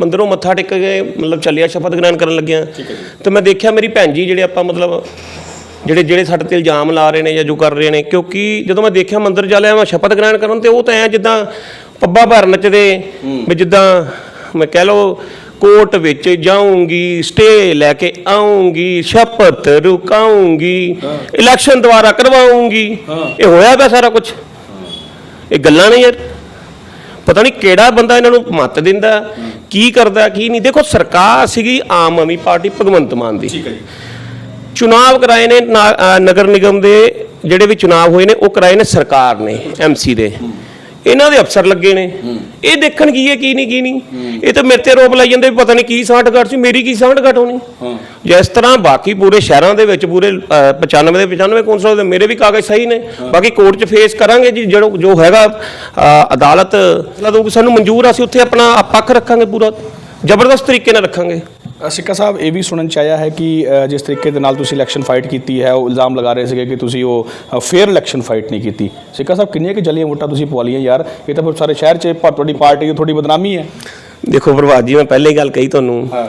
ਮੰਦਿਰੋਂ ਮੱਥਾ ਟੇਕ ਕੇ ਮਤਲਬ ਚੱਲਿਆ ਸ਼ਪਥ ਗ੍ਰਹਿਣ ਕਰਨ ਲੱਗਿਆ। ਤੇ ਮੈਂ ਦੇਖਿਆ ਮੇਰੀ ਭੈਣ ਜੀ ਜਿਹੜੇ ਆਪਾਂ ਮਤਲਬ ਜਿਹੜੇ ਜਿਹੜੇ ਸਾਡੇ ਤੇ ਇਲਜ਼ਾਮ ਲਾ ਰਹੇ ਨੇ ਜਾਂ ਜੋ ਕਰ ਰਹੇ ਨੇ ਕਿਉਂਕਿ ਜਦੋਂ ਮੈਂ ਦੇਖਿਆ ਮੰਦਿਰ ਚੱਲਿਆ ਮੈਂ ਸ਼ਪਥ ਗ੍ਰਹਿਣ ਕਰਨ ਤੇ ਉਹ ਤਾਂ ਐ ਜਿੱਦਾਂ ਪੱਬਾ ਭਰ ਨੱਚਦੇ ਵੀ ਜਿੱਦਾਂ ਮੈਂ ਕਹਿ ਲਓ ਕੋਰਟ ਵਿੱਚ ਜਾਊਂਗੀ ਸਟੇ ਲੈ ਕੇ ਆਉਂਗੀ ਸ਼ਪਥ ਰੁਕਾਉਂਗੀ ਇਲੈਕਸ਼ਨ ਦੁਬਾਰਾ ਕਰਵਾਉਂਗੀ ਇਹ ਹੋਇਆ ਪਿਆ ਸਾਰਾ ਕੁਝ ਇਹ ਗੱਲਾਂ ਨੇ ਯਾਰ। ਪਤਾ ਨਹੀਂ ਕਿਹੜਾ ਬੰਦਾ ਇਹਨਾਂ ਨੂੰ ਮੱਤ ਦਿੰਦਾ ਕੀ ਕਰਦਾ ਕੀ ਨਹੀਂ। ਦੇਖੋ ਸਰਕਾਰ ਸੀਗੀ ਆਮ ਆਦਮੀ ਪਾਰਟੀ ਭਗਵੰਤ ਮਾਨ ਦੀ। ਠੀਕ ਹੈ ਜੀ। ਚੁਣਾਵ ਕਰਾਏ ਨੇ ਨਗਰ ਨਿਗਮ ਦੇ ਜਿਹੜੇ ਵੀ ਚੁਣਾਵ ਹੋਏ ਨੇ ਉਹ ਕਰਾਏ ਨੇ ਸਰਕਾਰ ਨੇ ਐਮਸੀ ਦੇ। ਇਹਨਾਂ ਦੇ ਅਫਸਰ ਲੱਗੇ ਨੇ। ਇਹ ਦੇਖਣ ਕੀ ਹੈ ਕੀ ਨਹੀਂ ਕੀ ਨਹੀਂ। ਇਹ ਤਾਂ ਮੇਰੇ ਤੇ ਰੋਪ ਲਾਈ ਜਾਂਦੇ ਵੀ ਪਤਾ ਨਹੀਂ ਕੀ ਸਾਂਠ ਘਟ ਸੀ ਮੇਰੀ ਕੀ ਸਾਂਠ ਘਟ ਹੋਣੀ। ਜਿਸ ਤਰ੍ਹਾਂ ਬਾਕੀ ਪੂਰੇ ਸ਼ਹਿਰਾਂ ਦੇ ਵਿੱਚ ਪੂਰੇ ਅਹ, 95 ਦੇ 95 ਕੌਂਸਲ ਦੇ ਮੇਰੇ ਵੀ ਕਾਗਜ਼ ਸਹੀ ਨੇ। ਬਾਕੀ ਕੋਰਟ 'ਚ ਫੇਸ ਕਰਾਂਗੇ ਜੀ ਜਿਹੜਾ ਜੋ ਹੈਗਾ ਅਦਾਲਤ ਸਾਨੂੰ ਮਨਜ਼ੂਰ ਆ ਅਸੀਂ ਉੱਥੇ ਆਪਣਾ ਪੱਖ ਰੱਖਾਂਗੇ ਪੂਰਾ। ਜ਼ਬਰਦਸਤ ਤਰੀਕੇ ਨਾਲ ਰੱਖਾਂਗੇ। ਸਿੱਕਾ ਸਾਹਿਬ ਇਹ ਵੀ ਸੁਣਨ ਚ ਆਇਆ ਹੈ ਕਿ ਜਿਸ ਤਰੀਕੇ ਦੇ ਨਾਲ ਤੁਸੀਂ ਇਲੈਕਸ਼ਨ ਫਾਈਟ ਕੀਤੀ ਹੈ ਉਹ ਇਲਜ਼ਾਮ ਲਗਾ ਰਹੇ ਸੀਗੇ ਕਿ ਤੁਸੀਂ ਉਹ ਫੇਅਰ ਇਲੈਕਸ਼ਨ ਫਾਈਟ ਨਹੀਂ ਕੀਤੀ। ਸਿੱਕਾ ਸਾਹਿਬ ਕਿੰਨੀਆਂ ਕਿ ਜਲੀਆਂ ਵੋਟਾਂ ਤੁਸੀਂ ਪਵਾ ਲਈਆਂ ਯਾਰ? ਇਹ ਤਾਂ ਫਿਰ ਸਾਰੇ ਸ਼ਹਿਰ 'ਚ ਤੁਹਾਡੀ ਪਾਰਟੀ ਦੀ ਤੁਹਾਡੀ ਬਦਨਾਮੀ ਹੈ। ਦੇਖੋ ਪ੍ਰਭਾਤ ਜੀ ਮੈਂ ਪਹਿਲੇ ਹੀ ਗੱਲ ਕਹੀ ਤੁਹਾਨੂੰ। ਹਾਂ।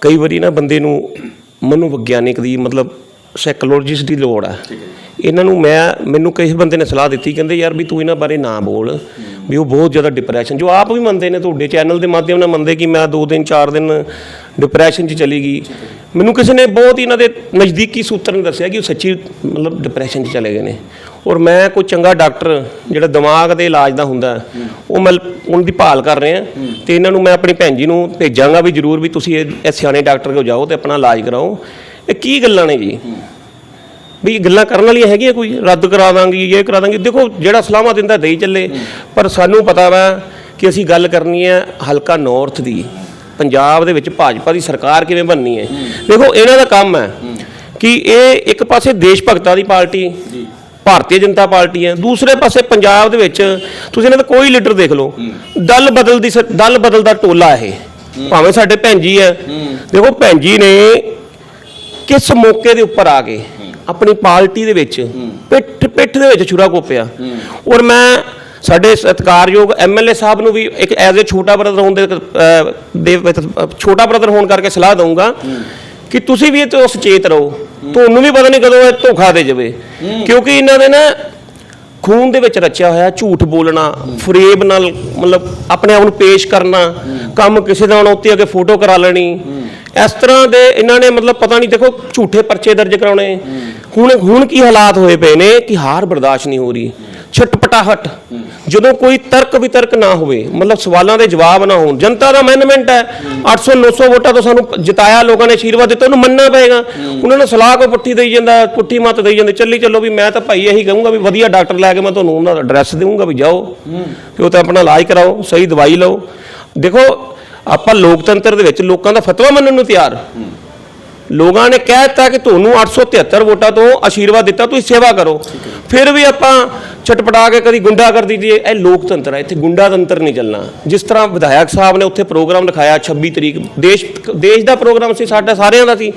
ਕਈ ਵਾਰੀ ਨਾ ਬੰਦੇ ਨੂੰ ਮਨੋਵਿਗਿਆਨਿਕ ਦੀ ਮਤਲਬ ਸਾਈਕੋਲੋਜਿਸਟ ਦੀ ਲੋੜ ਆ। ਇਹਨਾਂ ਨੂੰ ਮੈਂ ਮੈਨੂੰ ਕਿਸੇ ਬੰਦੇ ਨੇ ਸਲਾਹ ਦਿੱਤੀ ਕਹਿੰਦੇ ਯਾਰ ਵੀ ਤੂੰ ਇਹਨਾਂ ਬਾਰੇ ਨਾ ਬੋਲ। ਵੀ ਉਹ ਬਹੁਤ ਜ਼ਿਆਦਾ ਡਿਪਰੈਸ਼ਨ ਜੋ ਆਪ ਵੀ ਮੰਨਦੇ ਨੇ ਤੁਹਾਡੇ ਚੈਨਲ ਦੇ ਮਾਧਿਅਮ ਨਾਲ ਮੰਨਦੇ ਕਿ ਮੈਂ 2 ਦਿਨ 4 ਦਿਨ ਡਿਪਰੈਸ਼ਨ 'ਚ ਚਲੀ ਗਈ। ਮੈਨੂੰ ਕਿਸੇ ਨੇ ਬਹੁਤ ਹੀ ਇਹਨਾਂ ਦੇ ਨਜ਼ਦੀਕੀ ਸੂਤਰ ਨੇ ਦੱਸਿਆ ਕਿ ਉਹ ਸੱਚੀ ਮਤਲਬ ਡਿਪਰੈਸ਼ਨ 'ਚ ਚਲੇ ਗਏ ਨੇ। ਔਰ ਮੈਂ ਕੋਈ ਚੰਗਾ ਡਾਕਟਰ ਜਿਹੜਾ ਦਿਮਾਗ ਦੇ ਇਲਾਜ ਦਾ ਹੁੰਦਾ, ਉਹ ਮੈਂ ਉਹਨਾਂ ਦੀ ਭਾਲ ਕਰ ਰਿਹਾ। ਤੇ ਇਹਨਾਂ ਨੂੰ ਮੈਂ ਆਪਣੀ ਭੈਣ ਜੀ ਨੂੰ ਭੇਜਾਂਗਾ ਵੀ ਜ਼ਰੂਰ ਵੀ ਤੁਸੀਂ ਇਹ ਇਹ ਸਿਆਣੇ ਡਾਕਟਰ ਕੋਲ ਜਾਓ ਤੇ ਆਪਣਾ ਇਲਾਜ ਕਰਾਓ। ਇਹ ਕੀ ਗੱਲਾਂ ਨੇ ਜੀ? ਵੀ ਗੱਲਾਂ ਕਰਨ ਵਾਲੀਆਂ ਹੈਗੀਆਂ ਕੋਈ? ਰੱਦ ਕਰਾ ਦਾਂਗੀ ਇਹ ਕਰਾ ਦਾਂਗੀ। ਦੇਖੋ ਜਿਹੜਾ ਸਲਾਹਾਂ ਦਿੰਦਾ ਦੇਈ ਚੱਲੇ। ਪਰ ਸਾਨੂੰ ਪਤਾ ਵਾ ਕਿ ਅਸੀਂ ਗੱਲ ਕਰਨੀ ਹੈ ਹਲਕਾ ਨਾਰਥ ਦੀ। ਪੰਜਾਬ ਦੇ ਵਿੱਚ ਭਾਜਪਾ ਦੀ ਸਰਕਾਰ ਕਿਵੇਂ ਬਣਨੀ ਹੈ? ਦੇਖੋ ਇਹਨਾਂ ਦਾ ਕੰਮ ਹੈ ਕਿ ਇਹ ਇੱਕ ਪਾਸੇ ਦੇਸ਼ ਭਗਤਾਂ ਦੀ ਪਾਰਟੀ ਭਾਰਤੀ ਜਨਤਾ ਪਾਰਟੀ ਹੈ। ਦੂਸਰੇ ਪਾਸੇ ਪੰਜਾਬ ਦੇ ਵਿੱਚ ਤੁਸੀਂ ਇਹਨਾਂ ਦਾ ਕੋਈ ਲੀਡਰ ਦੇਖ ਲਓ। ਦਲ ਬਦਲਦੀ ਸ- ਦਲ ਬਦਲਦਾ ਟੋਲਾ ਇਹ। ਭਾਵੇਂ ਸਾਡੇ ਭੈਣ ਜੀ ਹੈ। ਦੇਖੋ ਭੈਣ ਜੀ ਨੇ ਕਿਸ ਮੌਕੇ ਦੇ ਉੱਪਰ ਆ ਕੇ ਆਪਣੀ ਪਾਰਟੀ ਦੇ ਵਿੱਚ ਪਿੱਠ ਪਿੱਠ ਦੇ ਵਿੱਚ ਛੁਰਾ ਕੋਪਿਆ। ਔਰ ਮੈਂ ਸਾਡੇ ਸਤਿਕਾਰਯੋਗ ਐਮਐਲਏ ਸਾਹਿਬ ਨੂੰ ਵੀ ਇੱਕ ਐਜ਼ ਅ ਛੋਟਾ ਬ੍ਰਦਰ ਹੋਣ ਦੇ ਛੋਟਾ ਬ੍ਰਦਰ ਹੋਣ ਕਰਕੇ ਸਲਾਹ ਦਊਂਗਾ ਕਿ ਤੁਸੀਂ ਵੀ ਇਹ ਤੋਂ ਸੁਚੇਤ ਰਹੋ। ਤੁਹਾਨੂੰ ਵੀ ਪਤਾ ਨਹੀਂ ਕਦੋਂ ਇਹ ਧੋਖਾ ਦੇ ਜਾਵੇ। ਕਿਉਂਕਿ ਇਹਨਾਂ ਦੇ ਨਾ ਖੂਨ ਦੇ ਵਿੱਚ ਰਚਿਆ ਹੋਇਆ ਝੂਠ ਬੋਲਣਾ ਫਰੇਬ ਨਾਲ ਮਤਲਬ ਆਪਣੇ ਆਪ ਨੂੰ ਪੇਸ਼ ਕਰਨਾ ਕੰਮ ਕਿਸੇ ਦਾ ਹੁਣ ਉੱਤੇ ਫੋਟੋ ਕਰਾ ਲੈਣੀ। ਇਸ ਤਰ੍ਹਾਂ ਦੇ ਇਹਨਾਂ ਨੇ ਮਤਲਬ ਪਤਾ ਨਹੀਂ ਦੇਖੋ ਝੂਠੇ ਪਰਚੇ ਦਰਜ ਕਰਾਉਣੇ। ਹੁਣ ਹੁਣ ਕੀ ਹਾਲਾਤ ਹੋਏ ਪਏ ਨੇ ਕਿ ਹਾਰ ਬਰਦਾਸ਼ਤ ਨਹੀਂ ਹੋ ਰਹੀ। ਛਟਪਟਾਹਟ ਜਦੋਂ ਕੋਈ ਤਰਕ ਵਿਤਰਕ ਨਾ ਹੋਵੇ ਮਤਲਬ ਸਵਾਲਾਂ ਦੇ ਜਵਾਬ ਨਾ ਹੋਣ। ਜਨਤਾ ਦਾ ਅਮੈਂਡਮੈਂਟ ਹੈ। 800 900 ਵੋਟਾਂ ਤੋਂ ਸਾਨੂੰ ਜਿਤਾਇਆ ਲੋਕਾਂ ਨੇ ਆਸ਼ੀਰਵਾਦ ਦਿੱਤਾ ਉਹਨੂੰ ਮੰਨਣਾ ਪਏਗਾ। ਉਹਨਾਂ ਨੇ ਸਲਾਹ ਕੋ ਪੁੱਠੀ ਦੇਈ ਜਾਂਦਾ ਪੁੱਠੀ ਮਤ ਦੇਈ ਜਾਂਦੇ ਚੱਲੀ ਚੱਲੋ ਵੀ ਮੈਂ ਤਾਂ ਭਾਈ ਇਹੀ ਕਹੂੰਗਾ ਵੀ ਵਧੀਆ ਡਾਕਟਰ ਲੈ ਕੇ ਮੈਂ ਤੁਹਾਨੂੰ ਉਹਨਾਂ ਦਾ ਐਡਰੈਸ ਦੇਵਾਂਗਾ ਵੀ ਜਾਓ। ਤੇ ਉਹ ਤਾਂ ਆਪਣਾ ਇਲਾਜ ਕਰਾਓ ਸਹੀ ਦਵਾਈ ਲਓ। ਦੇਖੋ ਆਪਾਂ ਲੋਕਤੰਤਰ ਦੇ ਵਿੱਚ ਲੋਕਾਂ ਦਾ ਫਤਵਾ ਮੰਨਣ ਨੂੰ ਤਿਆਰ। ਲੋਕਾਂ ਨੇ ਕਹਿ ਦਿੱਤਾ ਕਿ ਤੁਹਾਨੂੰ 873 ਵੋਟਾਂ ਤੋਂ ਆਸ਼ੀਰਵਾਦ ਦਿੱਤਾ, ਤੁਸੀਂ ਸੇਵਾ ਕਰੋ। ਫਿਰ ਵੀ ਆਪਾਂ ਛਟਪਟਾ ਕੇ ਕਦੀ ਗੁੰਡਾ ਕਰ ਦੀਏ ਇਹ ਲੋਕਤੰਤਰ ਹੈ, ਇੱਥੇ ਗੁੰਡਾ ਤੰਤਰ ਨਹੀਂ ਚੱਲਣਾ। ਜਿਸ ਤਰ੍ਹਾਂ ਵਿਧਾਇਕ ਸਾਹਿਬ ਨੇ ਉੱਥੇ ਪ੍ਰੋਗਰਾਮ ਲਿਖਾਇਆ 26 ਤਰੀਕ, ਦੇਸ਼ ਦੇਸ਼ ਦਾ ਪ੍ਰੋਗਰਾਮ ਸੀ, ਸਾਡਾ ਸਾਰਿਆਂ ਦਾ ਸੀ।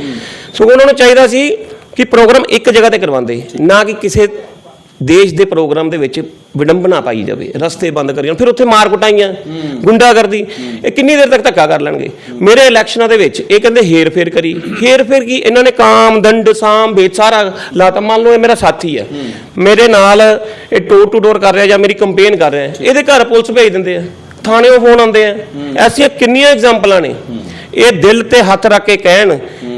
ਸੋ ਉਹਨਾਂ ਨੂੰ ਚਾਹੀਦਾ ਸੀ ਕਿ ਪ੍ਰੋਗਰਾਮ ਇੱਕ ਜਗ੍ਹਾ ਤੇ ਕਰਵਾਉਂਦੇ, ਨਾ ਕਿ ਕਿਸੇ ਦੇਸ਼ ਦੇ ਪ੍ਰੋਗਰਾਮ ਦੇ ਵਿੱਚ ਵਿਡੰਬਨਾ ਪਾਈ ਜਾਵੇ ਰਸਤੇ ਬੰਦ ਕਰੀ ਜਾਣ ਫਿਰ ਉੱਥੇ ਮਾਰ ਕੁਟਾਈਆਂ ਗੁੰਡਾਗਰਦੀ ਇਹ ਕਿੰਨੀ ਦੇਰ ਤੱਕ ਧੱਕਾ ਕਰ ਲੈਣਗੇ? ਮੇਰੇ ਇਲੈਕਸ਼ਨਾਂ ਦੇ ਵਿੱਚ ਇਹ ਕਹਿੰਦੇ ਹੇਰ ਫੇਰ ਕਰੀ। ਹੇਰ ਫੇਰ ਕੀ? ਇਹਨਾਂ ਨੇ ਕਾਮ ਦੰਡ ਸਾਮ ਵੇਚ ਸਾਰਾ ਲਾਤਾ। ਮੰਨ ਲਓ ਇਹ ਮੇਰਾ ਸਾਥੀ ਹੈ। ਮੇਰੇ ਨਾਲ ਇਹ ਡੋਰ ਟੂ ਡੋਰ ਕਰ ਰਿਹਾ ਜਾਂ ਮੇਰੀ ਕੰਪੇਨ ਕਰ ਰਿਹਾ ਇਹਦੇ ਘਰ ਪੁਲਿਸ ਭੇਜ ਦਿੰਦੇ ਆ। ਥਾਣੇੋਂ ਫੋਨ ਆਉਂਦੇ ਆ। ਐਸੀਆਂ ਕਿੰਨੀਆਂ ਐਗਜ਼ਾਮਪਲਾਂ ਨੇ। ਇਹ ਦਿਲ ਤੇ ਹੱਥ ਰੱਖ ਕੇ ਕਹਿਣ